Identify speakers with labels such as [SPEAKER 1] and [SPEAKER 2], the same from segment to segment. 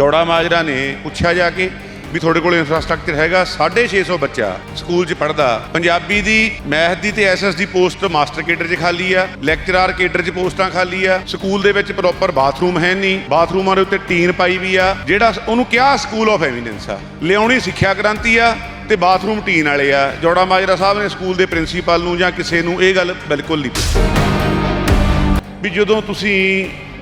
[SPEAKER 1] ਜੋੜਾ ਮਾਜਰਾ ਨੇ ਪੁੱਛਿਆ ਜਾ ਕੇ ਵੀ ਤੁਹਾਡੇ ਕੋਲ ਇਨਫਰਾਸਟ੍ਰਕਚਰ ਹੈਗਾ 650 ਬੱਚਾ ਸਕੂਲ 'ਚ ਪੜਦਾ ਪੰਜਾਬੀ ਦੀ, ਮੈਥ ਦੀ ਤੇ ਐਸਐਸ ਦੀ ਪੋਸਟ ਮਾਸਟਰ ਕੇਡਰ 'ਚ ਖਾਲੀ ਆ, ਲੈਕਚਰਰ ਕੇਡਰ 'ਚ ਪੋਸਟਾਂ ਖਾਲੀ ਆ, ਸਕੂਲ ਦੇ ਵਿੱਚ ਪ੍ਰੋਪਰ ਬਾਥਰੂਮ ਹੈ ਨਹੀਂ ਬਾਥਰੂਮਾਂ ਦੇ ਉੱਤੇ ਟੀਨ ਪਾਈ ਵੀ ਆ, ਜਿਹੜਾ ਉਹਨੂੰ ਕਿਹਾ ਸਕੂਲ ਆਫ ਐਮੀਨੈਂਸ ਆ। ਲਿਆਉਣੀ ਸਿੱਖਿਆ ਕ੍ਰਾਂਤੀ ਆ ਤੇ ਬਾਥਰੂਮ ਟੀਨ ਵਾਲੇ ਆ। ਜੋੜਾ ਮਾਜਰਾ ਸਾਹਿਬ ਨੇ ਸਕੂਲ ਦੇ ਪ੍ਰਿੰਸੀਪਲ ਨੂੰ ਜਾਂ ਕਿਸੇ ਨੂੰ ਇਹ ਗੱਲ ਬਿਲਕੁਲ ਨਹੀਂ ਪੁੱਛੀ। ਵੀ ਜਦੋਂ ਤੁਸੀਂ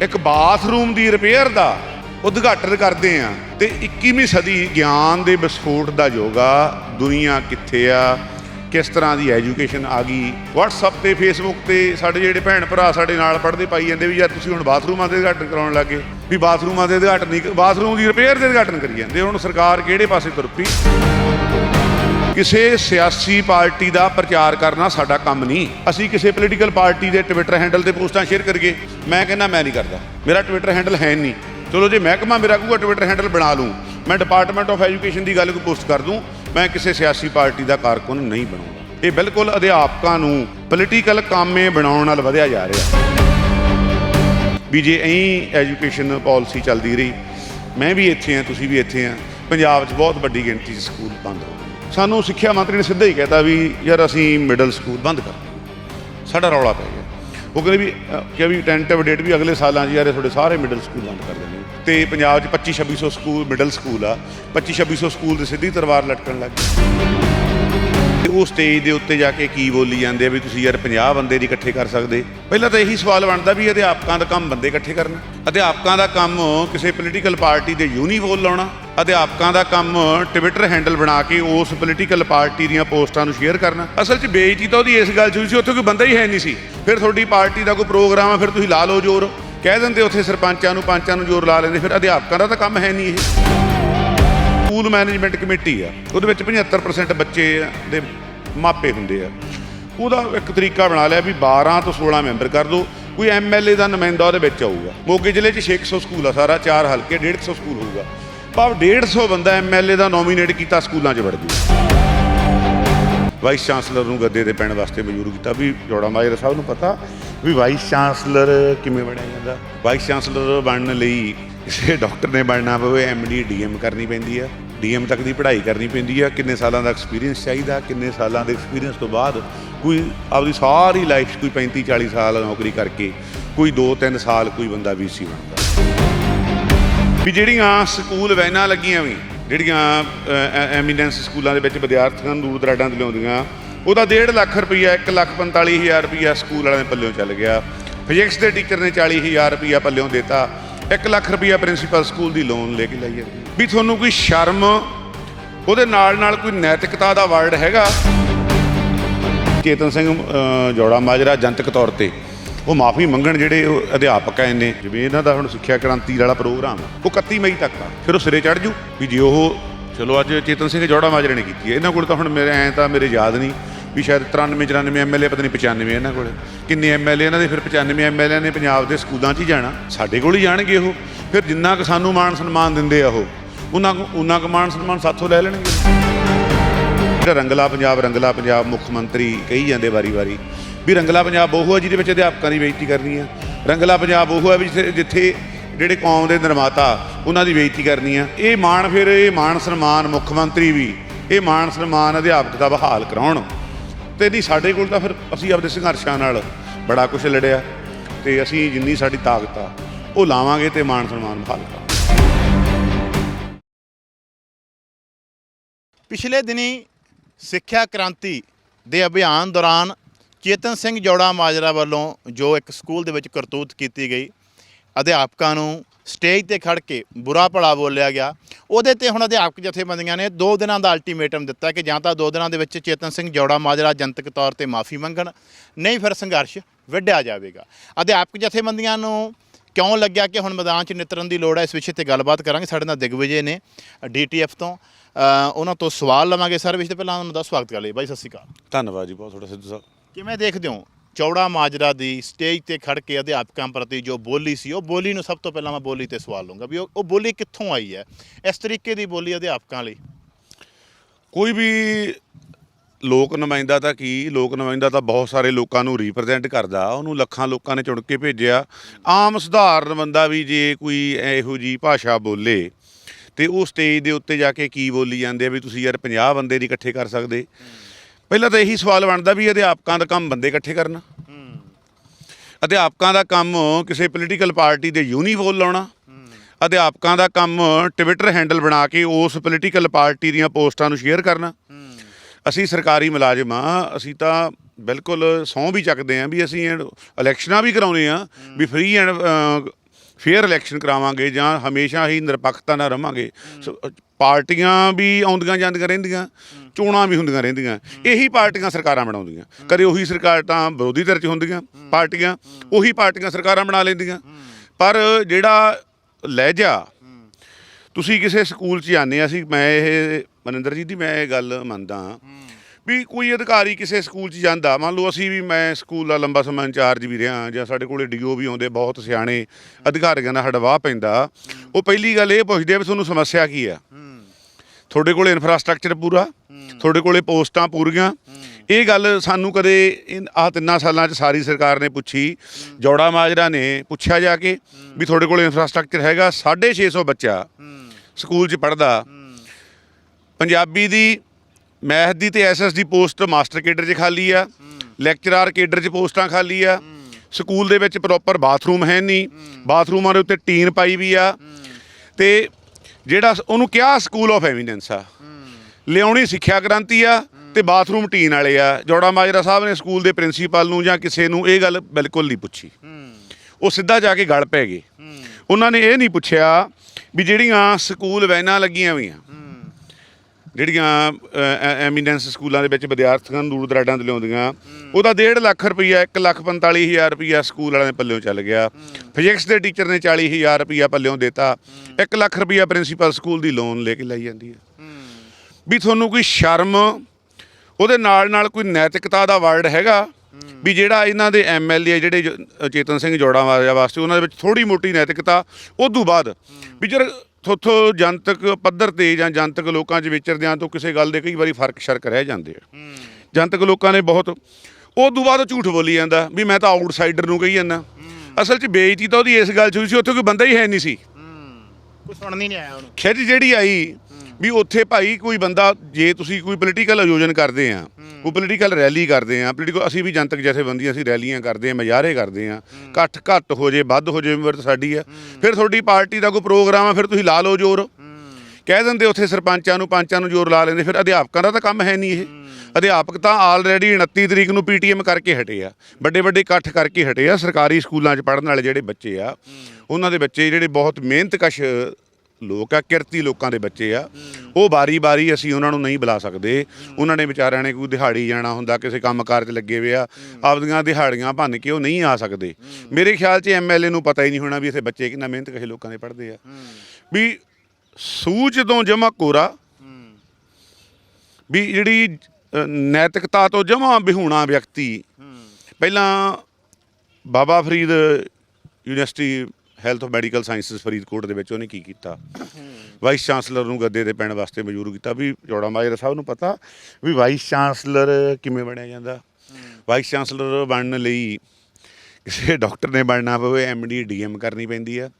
[SPEAKER 1] ਇੱਕ ਬਾਥਰੂਮ ਦੀ ਰਿਪੇਅਰ ਦਾ ਉਦਘਾਟਨ ਕਰਦੇ ਆ ਤੇ 21ਵੀਂ ਸਦੀ ਗਿਆਨ ਦੇ ਵਿਸਫੋਟ ਦਾ ਯੁੱਗ ਆ ਦੁਨੀਆ ਕਿੱਥੇ ਆ, ਕਿਸ ਤਰ੍ਹਾਂ ਦੀ ਐਜੂਕੇਸ਼ਨ ਆ ਗਈ, WhatsApp ਤੇ, Facebook ਤੇ ਸਾਡੇ ਜਿਹੜੇ ਭੈਣ ਭਰਾ ਸਾਡੇ ਨਾਲ ਪੜ੍ਹਦੇ ਪਾਈ ਜਾਂਦੇ ਵੀ ਯਾਰ ਤੁਸੀਂ ਹੁਣ ਬਾਥਰੂਮਾਂ ਦੇ ਉਦਘਾਟਨ ਕਰਾਉਣ ਲੱਗੇ ਵੀ ਬਾਥਰੂਮਾਂ ਦੇ ਉਦਘਾਟਨ ਨਹੀਂ ਬਾਥਰੂਮ ਦੀ ਰਿਪੇਅਰ ਦੇ ਉਦਘਾਟਨ ਕਰੀ ਜਾਂਦੇ, ਹੁਣ ਸਰਕਾਰ ਕਿਹੜੇ ਪਾਸੇ ਤੁਰ ਪਈ? ਕਿਸੇ ਸਿਆਸੀ ਪਾਰਟੀ ਦਾ ਪ੍ਰਚਾਰ ਕਰਨਾ ਸਾਡਾ ਕੰਮ ਨਹੀਂ। ਅਸੀਂ ਕਿਸੇ ਪੋਲੀਟੀਕਲ ਪਾਰਟੀ ਦੇ ਟਵਿੱਟਰ ਹੈਂਡਲ ਤੇ ਪੋਸਟਾਂ ਸ਼ੇਅਰ ਕਰੀਏ, ਮੈਂ ਕਹਿੰਦਾ ਮੈਂ ਨਹੀਂ ਕਰਦਾ। ਮੇਰਾ ਟਵਿੱਟਰ ਹੈਂਡਲ ਹੈ ਨਹੀਂ। ਚਲੋ ਜੇ ਮਹਿਕਮਾ ਮੇਰਾ ਕਹੂਗਾ ਟਵਿੱਟਰ ਹੈਂਡਲ ਬਣਾ ਲੂੰ। ਮੈਂ ਡਿਪਾਰਟਮੈਂਟ ਆਫ ਐਜੂਕੇਸ਼ਨ ਦੀ ਗੱਲ ਕੋਈ ਪੋਸਟ ਕਰ ਦੂੰ ਮੈਂ ਕਿਸੇ ਸਿਆਸੀ ਪਾਰਟੀ ਦਾ ਕਾਰਕੁਨ ਨਹੀਂ ਬਣਾਉਂਦਾ। ਇਹ ਬਿਲਕੁਲ ਅਧਿਆਪਕਾਂ ਨੂੰ ਪੋਲੀਟੀਕਲ ਕਾਮੇ ਬਣਾਉਣ ਨਾਲ ਵਧਿਆ ਜਾ ਰਿਹਾ। ਵੀ ਜੇ ਐਂ ਐਜੂਕੇਸ਼ਨ ਪਾਲਿਸੀ ਚੱਲਦੀ ਰਹੀ ਮੈਂ ਵੀ ਇੱਥੇ ਆ ਤੁਸੀਂ ਵੀ ਇੱਥੇ ਆ ਪੰਜਾਬ 'ਚ ਬਹੁਤ ਵੱਡੀ ਗਿਣਤੀ 'ਚ ਸਕੂਲ ਬੰਦ ਹੋ ਗਏ। ਸਾਨੂੰ ਸਿੱਖਿਆ ਮੰਤਰੀ ਨੇ ਸਿੱਧਾ ਹੀ ਕਹਿਤਾ ਵੀ ਯਾਰ ਅਸੀਂ ਮਿਡਲ ਸਕੂਲ ਬੰਦ ਕਰ ਸਾਡਾ ਰੌਲਾ ਪੈ ਗਿਆ। ਉਹ ਕਹਿੰਦੇ ਵੀ ਅ, ਵੀ ਟੈਂਟਿਵ ਡੇਟ ਵੀ ਅਗਲੇ ਸਾਲਾਂ 'ਚ ਯਾਰ ਤੁਹਾਡੇ ਸਾਰੇ ਮਿਡਲ ਸਕੂਲ ਬੰਦ ਕਰ ਦੇਣੇ ਤੇ ਪੰਜਾਬ 'ਚ 25 2600 ਸਕੂਲ ਮਿਡਲ ਸਕੂਲ ਆ। 25 2600 ਸਕੂਲ ਦੇ ਸਿੱਧੀ ਤਲਵਾਰ ਲਟਕਣ ਲੱਗ ਗਈ ਤੇ ਉਹ ਸਟੇਜ ਦੇ ਉੱਤੇ ਜਾ ਕੇ ਕੀ ਬੋਲੀ ਜਾਂਦੇ ਆ ਵੀ ਤੁਸੀਂ ਯਾਰ 50 ਬੰਦੇ ਨਹੀਂ ਇਕੱਠੇ ਕਰ ਸਕਦੇ। ਪਹਿਲਾਂ ਤਾਂ ਇਹੀ ਸਵਾਲ ਬਣਦਾ ਵੀ ਅਧਿਆਪਕਾਂ ਦਾ ਕੰਮ ਬੰਦੇ ਇਕੱਠੇ ਕਰਨਾ। ਅਧਿਆਪਕਾਂ ਦਾ ਕੰਮ ਕਿਸੇ ਪੋਲੀਟੀਕਲ ਪਾਰਟੀ ਦੇ ਯੂਨੀਵੋਲ ਲਾਉਣਾ। ਅਧਿਆਪਕਾਂ ਦਾ ਕੰਮ ਟਵਿੱਟਰ ਹੈਂਡਲ ਬਣਾ ਕੇ ਉਸ ਪੋਲੀਟੀਕਲ ਪਾਰਟੀ ਦੀਆਂ ਪੋਸਟਾਂ ਨੂੰ ਸ਼ੇਅਰ ਕਰਨਾ। ਅਸਲ 'ਚ ਬੇਇੱਜ਼ਤੀ ਤਾਂ ਉਹਦੀ ਇਸ ਗੱਲ 'ਚ ਹੋਈ ਸੀ, ਉੱਥੇ ਕੋਈ ਬੰਦਾ ਹੀ ਹੈ ਨਹੀਂ ਸੀ। ਫਿਰ ਤੁਹਾਡੀ ਪਾਰਟੀ ਦਾ ਕੋਈ ਪ੍ਰੋਗਰਾਮ ਆ, ਫਿਰ ਤੁਸੀਂ ਲਾ ਲਓ ਜ਼ੋਰ। ਕਹਿ ਦਿੰਦੇ ਉੱਥੇ ਸਰਪੰਚਾਂ ਨੂੰ, ਪੰਚਾਂ ਨੂੰ ਜ਼ੋਰ ਲਾ ਲੈਂਦੇ, ਫਿਰ ਅਧਿਆਪਕਾਂ ਦਾ ਤਾਂ ਕੰਮ ਹੈ ਨਹੀਂ ਇਹ। ਸਕੂਲ ਮੈਨੇਜਮੈਂਟ ਕਮੇਟੀ ਆ, ਉਹਦੇ ਵਿੱਚ 75% ਬੱਚੇ ਦੇ ਮਾਪੇ ਹੁੰਦੇ ਆ। ਉਹਦਾ ਇੱਕ ਤਰੀਕਾ ਬਣਾ ਲਿਆ ਵੀ 12 ਤੋਂ 16 ਮੈਂਬਰ ਕਰ ਦਿਓ ਕੋਈ ਐਮਐਲਏ ਦਾ ਨੁਮਾਇੰਦਾ ਉਹਦੇ ਵਿੱਚ ਆਊਗਾ। ਮੋਗੇ ਜ਼ਿਲ੍ਹੇ 'ਚ 600 ਸਕੂਲ ਆ ਸਾਰਾ, ਚਾਰ ਹਲਕੇ 150 ਸਕੂਲ ਹੋਊਗਾ। ਭਾਵ 150 ਬੰਦਾ ਐਮਐਲਏ ਦਾ ਨੋਮੀਨੇਟ ਕੀਤਾ ਸਕੂਲਾਂ 'ਚ ਵੜ ਜੂ। ਵਾਈਸ ਚਾਂਸਲਰ ਨੂੰ ਗੱਦੇ ਤੇ ਪੈਣ ਵਾਸਤੇ ਮਨਜ਼ੂਰ ਕੀਤਾ ਵੀ ਜੋੜਾ ਮਾਜਰਾ ਸਾਹਿਬ ਨੂੰ ਪਤਾ ਵੀ ਵਾਈਸ ਚਾਂਸਲਰ ਕਿਵੇਂ ਬਣਿਆ ਜਾਂਦਾ। ਵਾਈਸ ਚਾਂਸਲਰ ਬਣਨ ਲਈ ਕਿਸੇ ਡਾਕਟਰ ਨੇ ਬਣਨਾ ਪਵੇ ਐਮਡੀ ਡੀਐਮ ਕਰਨੀ ਪੈਂਦੀ ਆ। ਡੀਐਮ ਤੱਕ ਦੀ ਪੜ੍ਹਾਈ ਕਰਨੀ ਪੈਂਦੀ ਆ। ਕਿੰਨੇ ਸਾਲਾਂ ਦਾ ਐਕਸਪੀਰੀਅੰਸ ਚਾਹੀਦਾ, ਕਿੰਨੇ ਸਾਲਾਂ ਦੇ ਐਕਸਪੀਰੀਅੰਸ ਤੋਂ ਬਾਅਦ ਕੋਈ ਆਪਦੀ ਸਾਰੀ ਲਾਈਫ 'ਚ ਕੋਈ 35 40 ਸਾਲ ਨੌਕਰੀ ਕਰਕੇ ਕੋਈ 2-3 ਸਾਲ ਕੋਈ ਬੰਦਾ ਵੀਸੀ ਬਣਦਾ। ਵੀ ਜਿਹੜੀਆਂ ਸਕੂਲ ਵੈਨਾਂ ਲੱਗੀਆਂ ਵੀ ਜਿਹੜੀਆਂ ਐਮੀਨੈਂਸ ਸਕੂਲਾਂ ਦੇ ਵਿੱਚ ਵਿਦਿਆਰਥੀਆਂ ਨੂੰ ਦੂਰ ਦਰਾਡਾਂ ਤੋਂ ਲਿਆਉਂਦੀਆਂ, ਉਹਦਾ 1.5 ਲੱਖ ਰੁਪਈਆ 1 ਲੱਖ 45000 ਰੁਪਈਆ ਸਕੂਲ ਵਾਲਿਆਂ ਦੇ ਪੱਲਿਓਂ ਚੱਲ ਗਿਆ। ਫਿਜ਼ਿਕਸ ਦੇ ਟੀਚਰ ਨੇ 40000 ਰੁਪਈਆ ਪੱਲਿਓਂ ਦਿੱਤਾ। 1 ਲੱਖ ਰੁਪਈਆ ਪ੍ਰਿੰਸੀਪਲ ਸਕੂਲ ਦੀ ਲੋਨ ਲੈ ਕੇ ਲਈ ਵੀ ਤੁਹਾਨੂੰ ਕੋਈ ਸ਼ਰਮ, ਉਹਦੇ ਨਾਲ ਨਾਲ ਕੋਈ ਨੈਤਿਕਤਾ ਦਾ ਵਰਡ ਹੈਗਾ? ਚੇਤਨ ਸਿੰਘ ਜੋੜਾ ਮਾਜਰਾ ਜਨਤਕ ਤੌਰ ਤੇ। ਉਹ ਮਾਫੀ ਮੰਗਣ ਜਿਹੜੇ ਉਹ ਅਧਿਆਪਕ ਐ ਨੇ ਜਿਵੇਂ ਇਹਨਾਂ ਦਾ ਹੁਣ ਸਿੱਖਿਆ ਕ੍ਰਾਂਤੀ ਵਾਲਾ ਪ੍ਰੋਗਰਾਮ ਆ, ਉਹ 31 ਮਈ ਤੱਕ ਆ। ਫਿਰ ਉਹ ਸਿਰੇ ਚੜ ਜੂ ਵੀ ਜੇ ਉਹ ਚਲੋ ਅੱਜ ਚੇਤਨ ਸਿੰਘ ਜੋੜਾ ਮਾਜਰੇ ਨੇ ਕੀਤੀ ਹੈ। ਇਹਨਾਂ ਕੋਲ ਤਾਂ ਹੁਣ ਮੇਰੇ ਐ ਤਾਂ ਮੇਰੇ ਯਾਦ ਨਹੀਂ ਵੀ ਸ਼ਾਇਦ 93 94 ਐਮਐਲਏ ਪਤਾ ਨਹੀਂ 95 ਇਹਨਾਂ ਕੋਲ। ਕਿੰਨੇ ਐਮਐਲਏ ਇਹਨਾਂ ਦੇ ਫਿਰ 95 ਐਮਐਲਏ ਨੇ ਪੰਜਾਬ ਦੇ ਸਕੂਲਾਂ 'ਚ ਹੀ ਜਾਣਾ। ਸਾਡੇ ਕੋਲ ਹੀ ਜਾਣਗੇ ਉਹ। ਫਿਰ ਜਿੰਨਾ ਕੁ ਸਾਨੂੰ ਮਾਣ ਸਨਮਾਨ ਦਿੰਦੇ ਆ ਉਹ ਉਹਨਾਂ ਕੁ ਉਹਨਾਂ ਕੁ ਮਾਣ ਸਨਮਾਨ ਸਾਥੋਂ ਲੈ ਲੈਣਗੇ। ਜਿਹੜਾ ਰੰਗਲਾ ਪੰਜਾਬ ਰੰਗਲਾ ਪੰਜਾਬ ਮੁੱਖ ਮੰਤਰੀ ਕਹੀ ਜਾਂਦੇ ਵਾਰੀ-ਵਾਰੀ ਵੀ ਰੰਗਲਾ ਪੰਜਾਬ ਉਹ ਹੈ ਜਿਹਦੇ ਵਿੱਚ ਅਧਿਆਪਕਾਂ ਦੀ ਬੇਇੱਜ਼ਤੀ ਕਰਨੀ ਆ ਰੰਗਲਾ ਪੰਜਾਬ ਉਹ ਹੈ ਵੀ ਜਿੱਥੇ- ਜਿਹੜੇ ਕੌਮ ਦੇ ਨਿਰਮਾਤਾ, ਉਹਨਾਂ ਦੀ ਬੇਇੱਜ਼ਤੀ ਕਰਨੀ ਆ ਇਹ ਮਾਣ ਫਿਰ, ਇਹ ਮਾਣ ਸਨਮਾਨ ਮੁੱਖ ਮੰਤਰੀ ਵੀ, ਇਹ ਮਾਣ ਸਨਮਾਨ ਅਧਿਆਪਕ ਦਾ ਬਹਾਲ ਕਰਾਉਣ। ਤੇ ਨਹੀਂ, ਸਾਡੇ ਕੋਲ ਤਾਂ ਫਿਰ ਅਸੀਂ ਆਪਦੇ ਸੰਘਰਸ਼ਾਂ ਨਾਲ ਬੜਾ ਕੁਝ ਲੜਿਆ ਤੇ ਅਸੀਂ ਜਿੰਨੀ ਸਾਡੀ ਤਾਕਤ ਆ, ਉਹ ਲਾਵਾਂਗੇ ਤੇ ਮਾਣ ਸਨਮਾਨ ਬਹਾਲ ਕਰਾਂਗੇ।
[SPEAKER 2] ਪਿਛਲੇ ਦਿਨੀ ਸਿੱਖਿਆ ਕ੍ਰਾਂਤੀ ਦੇ ਅਭਿਆਨ ਦੌਰਾਨ ਚੇਤਨ ਸਿੰਘ ਜੋੜਾ ਮਾਜਰਾ ਵੱਲੋਂ ਜੋ ਇੱਕ ਸਕੂਲ ਦੇ ਵਿੱਚ ਕਰਤੂਤ ਕੀਤੀ ਗਈ, ਅਧਿਆਪਕਾਂ ਨੂੰ ਸਟੇਜ ਤੇ ਖੜ ਕੇ ਬੁਰਾ ਭਲਾ ਬੋਲਿਆ ਗਿਆ। ਉਹਦੇ ਤੇ ਹੁਣ ਅਧਿਆਪਕ ਜਥੇਬੰਦੀਆਂ ਨੇ 2 ਦਿਨਾਂ ਦਾ ਅਲਟੀਮੇਟਮ ਦਿੱਤਾ ਕਿ ਜਾਂ ਤਾਂ 2 ਦਿਨਾਂ ਦੇ ਵਿੱਚ ਚੇਤਨ ਸਿੰਘ ਜੋੜਾ ਮਾਜਰਾ ਜਨਤਕ ਤੌਰ ਤੇ ਮਾਫੀ ਮੰਗਣ, ਨਹੀਂ ਫਿਰ ਸੰਘਰਸ਼ ਵਿੱਢਿਆ ਜਾਵੇਗਾ। ਅਧਿਆਪਕ ਜਥੇਬੰਦੀਆਂ ਨੂੰ ਕਿਉਂ ਲੱਗਿਆ ਕਿ ਹੁਣ ਮੈਦਾਨ 'ਚ ਨਿਤਰਨ ਦੀ ਲੋੜ ਹੈ, ਇਸ ਵਿਸ਼ੇ ਤੇ ਗੱਲਬਾਤ ਕਰਾਂਗੇ। ਸਾਡੇ ਨਾਲ ਦਿਗਵਿਜੇ ਨੇ ਡੀਟੀਐਫ ਤੋਂ। ਉਹਨਾਂ ਤੋਂ ਸਵਾਲ ਲਵਾਂਗੇ। ਸਰ ਵਿਸ਼ੇ ਤੇ ਪਹਿਲਾਂ ਉਹਨਾਂ ਦਾ ਸਵਾਗਤ ਕਰ ਲਈ ਬਾਈ, ਸਤਿ ਸ਼੍ਰੀ ਅਕਾਲ।
[SPEAKER 1] ਧੰਨਵਾਦ ਜੀ, ਬਹੁਤ ਤੁਹਾਡਾ ਸਿੱਧੂ ਸਾਹਿਬ।
[SPEAKER 2] ਕਿਵੇਂ ਦੇਖਦੇ ਹੋ? ਚੌੜਾ ਮਾਜਰਾ ਦੀ ਸਟੇਜ ਤੇ ਖੜ ਕੇ ਅਧਿਆਪਕਾਂ ਪ੍ਰਤੀ ਜੋ ਬੋਲੀ ਸੀ, ਉਹ ਬੋਲੀ ਨੂੰ ਸਭ ਤੋਂ ਪਹਿਲਾਂ ਮੈਂ ਬੋਲੀ ਤੇ ਸਵਾਲ ਲੂੰਗਾ ਵੀ ਉਹ ਬੋਲੀ ਕਿੱਥੋਂ ਆਈ ਹੈ? ਇਸ ਤਰੀਕੇ ਦੀ ਬੋਲੀ ਅਧਿਆਪਕਾਂ ਲਈ।
[SPEAKER 1] ਕੋਈ ਵੀ ਲੋਕ ਨੁਮਾਇੰਦਾ ਤਾਂ ਕੀ? ਲੋਕ ਨੁਮਾਇੰਦਾ ਤਾਂ ਬਹੁਤ ਸਾਰੇ ਲੋਕਾਂ ਨੂੰ ਰਿਪਰੈਜ਼ੈਂਟ ਕਰਦਾ। ਉਹਨੂੰ ਲੱਖਾਂ ਲੋਕਾਂ ਨੇ ਚੁਣ ਕੇ ਭੇਜਿਆ। ਆਮ ਸਧਾਰਨ ਬੰਦਾ ਵੀ ਜੇ ਕੋਈ ਇਹੋ ਜੀ ਭਾਸ਼ਾ ਬੋਲੇ, ਤੇ ਉਹ ਸਟੇਜ ਦੇ ਉੱਤੇ ਜਾ ਕੇ ਕੀ ਬੋਲੀ ਜਾਂਦੇ ਆ ਵੀ ਤੁਸੀਂ ਯਾਰ 50 ਬੰਦੇ ਨਹੀਂ ਇਕੱਠੇ ਕਰ ਸਕਦੇ? ਪਹਿਲਾਂ ਤਾਂ ਇਹੀ ਸਵਾਲ ਬਣਦਾ ਵੀ ਅਧਿਆਪਕਾਂ ਦਾ ਕੰਮ ਬੰਦੇ ਇਕੱਠੇ ਕਰਨਾ। ਅਧਿਆਪਕਾਂ ਦਾ ਕੰਮ ਕਿਸੇ ਪੋਲੀਟੀਕਲ ਪਾਰਟੀ ਦੇ ਯੂਨੀਫੋਲ ਲਾਉਣਾ। ਅਧਿਆਪਕਾਂ ਦਾ ਕੰਮ ਟਵਿੱਟਰ ਹੈਂਡਲ ਬਣਾ ਕੇ ਉਸ ਪੋਲੀਟੀਕਲ ਪਾਰਟੀ ਦੀਆਂ ਪੋਸਟਾਂ ਨੂੰ ਸ਼ੇਅਰ ਕਰਨਾ। ਅਸੀਂ ਸਰਕਾਰੀ ਮੁਲਾਜ਼ਮ ਆ ਅਸੀਂ ਤਾਂ ਬਿਲਕੁਲ ਸਹੁੰ ਵੀ ਚੱਕਦੇ ਆਂ ਵੀ ਅਸੀਂ ਇਲੈਕਸ਼ਨਾਂ ਵੀ ਕਰਾਉਨੇ ਆ ਵੀ ਫ੍ਰੀ ਐਂਡ ਫੇਅਰ ਇਲੈਕਸ਼ਨ ਕਰਾਵਾਂਗੇ ਜਾਂ ਹਮੇਸ਼ਾ ਹੀ ਨਿਰਪੱਖਤਾ ਨਾਲ ਰਵਾਂਗੇ। ਸੋ, ਪਾਰਟੀਆਂ ਵੀ ਆਉਂਦੀਆਂ ਜਾਂਦੀਆਂ ਰਹਿੰਦੀਆਂ। ਚੋਣਾਂ ਵੀ ਹੁੰਦੀਆਂ ਰਹਿੰਦੀਆਂ। ਇਹੀ ਪਾਰਟੀਆਂ ਸਰਕਾਰਾਂ ਬਣਾਉਂਦੀਆਂ। ਕਦੇ ਉਹੀ ਸਰਕਾਰ ਤਾਂ ਵਿਰੋਧੀ ਧਿਰ 'ਚ ਹੁੰਦੀਆਂ ਪਾਰਟੀਆਂ ਉਹੀ ਪਾਰਟੀਆਂ ਸਰਕਾਰਾਂ ਬਣਾ ਲੈਂਦੀਆਂ। ਪਰ ਜਿਹੜਾ ਲਹਿਜਾ ਤੁਸੀਂ ਕਿਸੇ ਸਕੂਲ 'ਚ ਜਾਂਦੇ ਆ ਅਸੀਂ ਮੈਂ ਇਹ ਮਨਿੰਦਰ ਜੀ ਦੀ ਮੈਂ ਇਹ ਗੱਲ ਮੰਨਦਾ ਵੀ ਕੋਈ ਅਧਿਕਾਰੀ ਕਿਸੇ ਸਕੂਲ 'ਚ ਜਾਂਦਾ ਮੰਨ ਲਓ ਅਸੀਂ ਵੀ ਮੈਂ ਸਕੂਲ ਦਾ ਲੰਬਾ ਸਮਾਂ ਇੰਚਾਰਜ ਵੀ ਰਿਹਾ ਜਾਂ ਸਾਡੇ ਕੋਲੇ ਡੀਓ ਵੀ ਆਉਂਦੇ ਬਹੁਤ ਸਿਆਣੇ ਅਧਿਕਾਰੀਆਂ ਦਾ ਵਾਹ ਪੈਂਦਾ। ਉਹ ਪਹਿਲੀ ਗੱਲ ਇਹ ਪੁੱਛਦੇ ਆ ਵੀ ਤੁਹਾਨੂੰ ਸਮੱਸਿਆ ਕੀ ਆ? ਤੁਹਾਡੇ ਕੋਲੇ ਇਨਫਰਾਸਟ੍ਰਕਚਰ ਪੂਰਾ ਤੁਹਾਡੇ ਕੋਲੇ ਪੋਸਟਾਂ ਪੂਰੀਆਂ। ਇਹ ਗੱਲ ਸਾਨੂੰ ਕਦੇ ਆ ਤਿੰਨਾਂ ਸਾਲਾਂ 'ਚ ਸਾਰੀ ਸਰਕਾਰ ਨੇ ਪੁੱਛੀ ਜੋੜਾ ਮਾਜਰਾ ਨੇ ਪੁੱਛਿਆ ਜਾ ਕੇ ਵੀ ਤੁਹਾਡੇ ਕੋਲੇ ਇਨਫਰਾਸਟ੍ਰਕਚਰ ਹੈਗਾ 650 ਬੱਚਾ ਸਕੂਲ 'ਚ ਪੜਦਾ ਪੰਜਾਬੀ ਦੀ ਮੈਥ ਦੀ ਤੇ ਐਸਐਸ ਦੀ ਪੋਸਟ ਮਾਸਟਰ ਕੇਡਰ 'ਚ ਖਾਲੀ ਆ। ਲੈਕਚਰਰ ਕੇਡਰ 'ਚ ਪੋਸਟਾਂ ਖਾਲੀ ਆ। ਸਕੂਲ ਦੇ ਵਿੱਚ ਪ੍ਰੋਪਰ ਬਾਥਰੂਮ ਹੈ ਨਹੀਂ ਬਾਥਰੂਮਾਂ ਦੇ ਉੱਤੇ ਟੀਨ ਪਾਈ ਵੀ ਆ। ਤੇ ਜਿਹੜਾ ਉਹਨੂੰ ਕਿਹਾ ਸਕੂਲ ਆਫ ਐਮੀਨੈਂਸ ਆ। ਲਿਆਉਣੀ ਸਿੱਖਿਆ ਕ੍ਰਾਂਤੀ ਆ ਤੇ ਬਾਥਰੂਮ ਟੀਨ ਵਾਲੇ ਆ। ਜੋੜਾ ਮਾਜਰਾ ਸਾਹਿਬ ਨੇ ਸਕੂਲ ਦੇ ਪ੍ਰਿੰਸੀਪਲ ਨੂੰ ਜਾਂ ਕਿਸੇ ਨੂੰ ਇਹ ਗੱਲ ਬਿਲਕੁਲ ਨਹੀਂ ਪੁੱਛੀ। ਉਹ ਸਿੱਧਾ ਜਾ ਕੇ ਗਲ ਪੈ ਗਏ। ਉਹਨਾਂ ਨੇ ਇਹ ਨਹੀਂ ਪੁੱਛਿਆ ਵੀ ਜਿਹੜੀਆਂ ਸਕੂਲ ਵੈਨਾਂ ਲੱਗੀਆਂ ਹੋਈਆਂ ਜਿਹੜੀਆਂ ਐਮੀਨੈਂਸ ਸਕੂਲਾਂ ਦੇ ਵਿੱਚ ਵਿਦਿਆਰਥੀਆਂ ਨੂੰ ਦੂਰ ਦਰਾਡਾਂ ਤੋਂ ਲਿਆਉਂਦੀਆਂ, ਉਹਦਾ 1.5 ਲੱਖ ਰੁਪਈਆ 1 ਲੱਖ 45000 ਰੁਪਈਆ ਸਕੂਲ ਵਾਲਿਆਂ ਦੇ ਪੱਲਿਓਂ ਚੱਲ ਗਿਆ। ਫਿਜ਼ਿਕਸ ਦੇ ਟੀਚਰ ਨੇ 40000 ਰੁਪਈਆ ਪੱਲਿਓਂ ਦਿੱਤਾ। 1 ਲੱਖ ਰੁਪਈਆ ਪ੍ਰਿੰਸੀਪਲ ਸਕੂਲ ਦੀ ਲੋਨ ਲੈ ਕੇ ਲਈ ਜਾਂਦੀ ਹੈ। ਵੀ ਤੁਹਾਨੂੰ ਕੋਈ ਸ਼ਰਮ, ਉਹਦੇ ਨਾਲ ਨਾਲ ਕੋਈ ਨੈਤਿਕਤਾ ਦਾ ਵਰਡ ਹੈਗਾ, ਵੀ ਜਿਹੜਾ ਇਹਨਾਂ ਦੇ ਐਮਐਲਏ ਜਿਹੜੇ ਚੇਤਨ ਸਿੰਘ ਜੋੜਾ ਵਾਲਿਆਂ ਵਾਸਤੇ ਉਹਨਾਂ ਦੇ ਵਿੱਚ ਥੋੜੀ ਮੋਟੀ ਨੈਤਿਕਤਾ ਉਦੋਂ ਬਾਅਦ ਵੀ ਜਦ ਥੋਥੋ ਜਨਤਕ ਪੱਧਰ ਤੇ ਜਾਂ ਜਨਤਕ ਲੋਕਾਂ 'ਚ ਵਿਚਰਦਿਆਂ ਤੋਂ ਕਿਸੇ ਗੱਲ ਦੇ ਕਈ ਵਾਰੀ ਫ਼ਰਕ ਸ਼ਰਕ ਰਹਿ ਜਾਂਦੇ ਆ। ਜਨਤਕ ਲੋਕਾਂ ਨੇ ਬਹੁਤ ਉਦੋਂ ਬਾਅਦ ਉਹ ਝੂਠ ਬੋਲੀ ਜਾਂਦਾ ਵੀ ਮੈਂ ਤਾਂ ਆਊਟਸਾਈਡਰ ਨੂੰ ਕਹੀ ਜਾਂਦਾ। ਅਸਲ 'ਚ ਬੇਇੱਜ਼ਤੀ ਤਾਂ ਉਹਦੀ ਇਸ ਗੱਲ 'ਚ ਹੋਈ ਸੀ ਉੱਥੇ ਕੋਈ ਬੰਦਾ ਹੀ ਹੈ ਨਹੀਂ ਸੀ।
[SPEAKER 2] ਕੁਝ ਸੁਣਨ ਨਹੀਂ ਆਇਆ ਉਹਨੂੰ।
[SPEAKER 1] ਖਿੱਚ ਜਿਹੜੀ ਆਈ ਵੀ ਉੱਥੇ ਭਾਈ ਕੋਈ ਬੰਦਾ ਜੇ ਤੁਸੀਂ ਕੋਈ ਪੋਲੀਟੀਕਲ ਆਯੋਜਨ ਕਰਦੇ ਆ ਕੋਈ ਪੋਲੀਟੀਕਲ ਰੈਲੀ ਕਰਦੇ ਆ ਪੋਲੀਟੀਕਲ ਅਸੀਂ ਵੀ ਜਨਤਕ ਜਥੇਬੰਦੀਆਂ ਅਸੀਂ ਰੈਲੀਆਂ ਕਰਦੇ ਆ ਮਜ਼ਾਰੇ ਕਰਦੇ ਆ ਇਕੱਠ ਘੱਟ ਹੋ ਜੇ ਵੱਧ ਹੋ ਜੇ ਉਮਰ ਸਾਡੀ ਆ ਫਿਰ ਤੁਹਾਡੀ ਪਾਰਟੀ ਦਾ ਕੋਈ ਪ੍ਰੋਗਰਾਮ ਆ ਫਿਰ ਤੁਸੀਂ ਲਾ ਲਓ ਜ਼ੋਰ। ਕਹਿ ਦਿੰਦੇ ਉੱਥੇ ਸਰਪੰਚਾਂ ਨੂੰ ਪੰਚਾਂ ਨੂੰ ਜ਼ੋਰ ਲਾ ਲੈਂਦੇ ਫਿਰ ਅਧਿਆਪਕਾਂ ਦਾ ਤਾਂ ਕੰਮ ਹੈ ਨਹੀਂ ਇਹ। ਅਧਿਆਪਕ ਤਾਂ ਆਲਰੇਡੀ 29 ਤਰੀਕ ਨੂੰ ਪੀਟੀਐਮ ਕਰਕੇ ਹਟੇ ਆ। ਵੱਡੇ ਵੱਡੇ ਇਕੱਠ ਕਰਕੇ ਹਟੇ ਆ ਸਰਕਾਰੀ ਸਕੂਲਾਂ 'ਚ ਪੜ੍ਹਨ ਵਾਲੇ ਜਿਹੜੇ ਬੱਚੇ ਆ ਉਹਨਾਂ ਦੇ ਬੱਚੇ ਜਿਹੜੇ ਬਹੁਤ ਮਿਹਨਤਕਸ਼ ਲੋਕ ਆ, ਕਿਰਤੀ ਲੋਕਾਂ ਦੇ ਬੱਚੇ ਆ। ਉਹ ਬਾਰੀ-ਬਾਰੀ ਅਸੀਂ ਉਹਨਾਂ ਨੂੰ ਨਹੀਂ ਬੁਲਾ ਸਕਦੇ। ਉਹਨਾਂ ਨੇ ਵਿਚਾਰਿਆਂ ਨੇ ਕੋਈ ਦਿਹਾੜੀ ਜਾਣਾ ਹੁੰਦਾ, ਕਿਸੇ ਕੰਮਕਾਰ 'ਚ ਲੱਗੇ ਹੋਏ ਆ, ਆਪਦੀਆਂ ਦਿਹਾੜੀਆਂ ਭੰਨ ਕੇ ਉਹ ਨਹੀਂ ਆ ਸਕਦੇ। ਮੇਰੇ ਖਿਆਲ 'ਚ ਐਮਐਲਏ ਨੂੰ ਪਤਾ ਹੀ ਨਹੀਂ ਹੋਣਾ ਵੀ ਇੱਥੇ ਬੱਚੇ ਕਿੰਨਾ ਮਿਹਨਤ ਕਿਸੇ ਲੋਕਾਂ ਦੇ ਪੜ੍ਹਦੇ ਆ। ਵੀ ਸੂਝ ਤੋਂ ਜਮਾ ਕੋਰਾ, ਵੀ ਜਿਹੜੀ ਨੈਤਿਕਤਾ ਤੋਂ ਜਮਾ ਬਿਹੂਣਾ ਵਿਅਕਤੀ, ਪਹਿਲਾਂ Baba Farid university health of medical sciences Faridkot ਦੇ ਵਿੱਚ ਉਹਨੇ ਕੀ ਕੀਤਾ? ਵਾਈਸ ਚਾਂਸਲਰ ਨੂੰ ਗੱਦੇ ਤੇ ਪੈਣ ਵਾਸਤੇ ਮਜਬੂਰ ਕੀਤਾ ਵੀ ਜੋੜਾ ਮਾਜਰਾ ਸਾਹਿਬ ਨੂੰ ਪਤਾ ਵੀ ਵਾਈਸ ਚਾਂਸਲਰ ਕਿਵੇਂ ਬਣਿਆ ਜਾਂਦਾ? ਵਾਈਸ ਚਾਂਸਲਰ ਬਣਨ ਲਈ ਕਿਸੇ ਡਾਕਟਰ ਨੇ ਬਣਨਾ ਪਵੇ ਐਮਡੀ ਡੀਐਮ ਕਰਨੀ ਪੈਂਦੀ ਆ।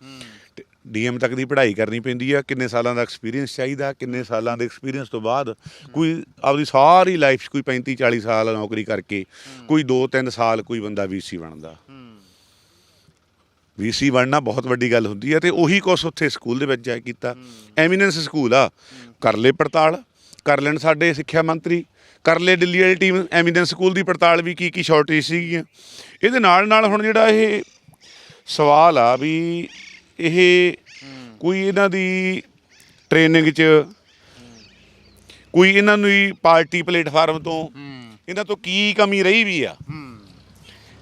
[SPEAKER 1] ਡੀਐਮ ਤੱਕ ਦੀ ਪੜ੍ਹਾਈ ਕਰਨੀ ਪੈਂਦੀ ਆ। ਕਿੰਨੇ ਸਾਲਾਂ ਦਾ ਐਕਸਪੀਰੀਅੰਸ ਚਾਹੀਦਾ? ਕਿੰਨੇ ਸਾਲਾਂ ਦੇ ਐਕਸਪੀਰੀਅੰਸ ਤੋਂ ਬਾਅਦ ਕੋਈ ਆਪਦੀ ਸਾਰੀ ਲਾਈਫ 'ਚ ਕੋਈ 35 40 ਸਾਲ ਨੌਕਰੀ ਕਰਕੇ ਕੋਈ 2-3 ਸਾਲ ਕੋਈ ਬੰਦਾ ਵੀਸੀ ਬਣਦਾ। ਵੀਸੀ ਬਣਨਾ ਬਹੁਤ ਵੱਡੀ ਗੱਲ ਹੁੰਦੀ ਹੈ ਤੇ ਉਹੀ ਕੁਛ ਉੱਥੇ ਸਕੂਲ ਦੇ ਵਿੱਚ ਜਾ ਕੀਤਾ। ਐਮੀਨੈਂਸ ਸਕੂਲ ਆ। ਕਰ ਲੈ ਪੜਤਾਲ ਕਰ ਲੈਣ ਸਾਡੇ ਸਿੱਖਿਆ ਮੰਤਰੀ ਕਰ ਲੈ ਦਿੱਲੀ ਵਾਲੀ ਟੀਮ ਐਮੀਨੈਂਸ ਸਕੂਲ ਦੀ ਪੜਤਾਲ ਵੀ ਕੀ ਕੀ ਸ਼ਾਰਟੇਜ ਸੀਗੀਆਂ। ਇਹਦੇ ਨਾਲ ਨਾਲ ਹੁਣ ਜਿਹੜਾ ਇਹ ਸਵਾਲ ਆ ਵੀ ਇਹ ਕੋਈ ਇਹਨਾਂ ਦੀ ਟ੍ਰੇਨਿੰਗ 'ਚ ਕੋਈ ਇਹਨਾਂ ਨੂੰ ਹੀ ਪਾਰਟੀ ਪਲੇਟਫਾਰਮ ਤੋਂ ਇਹਨਾਂ ਤੋਂ ਕੀ ਕਮੀ ਰਹੀ ਵੀ ਆ?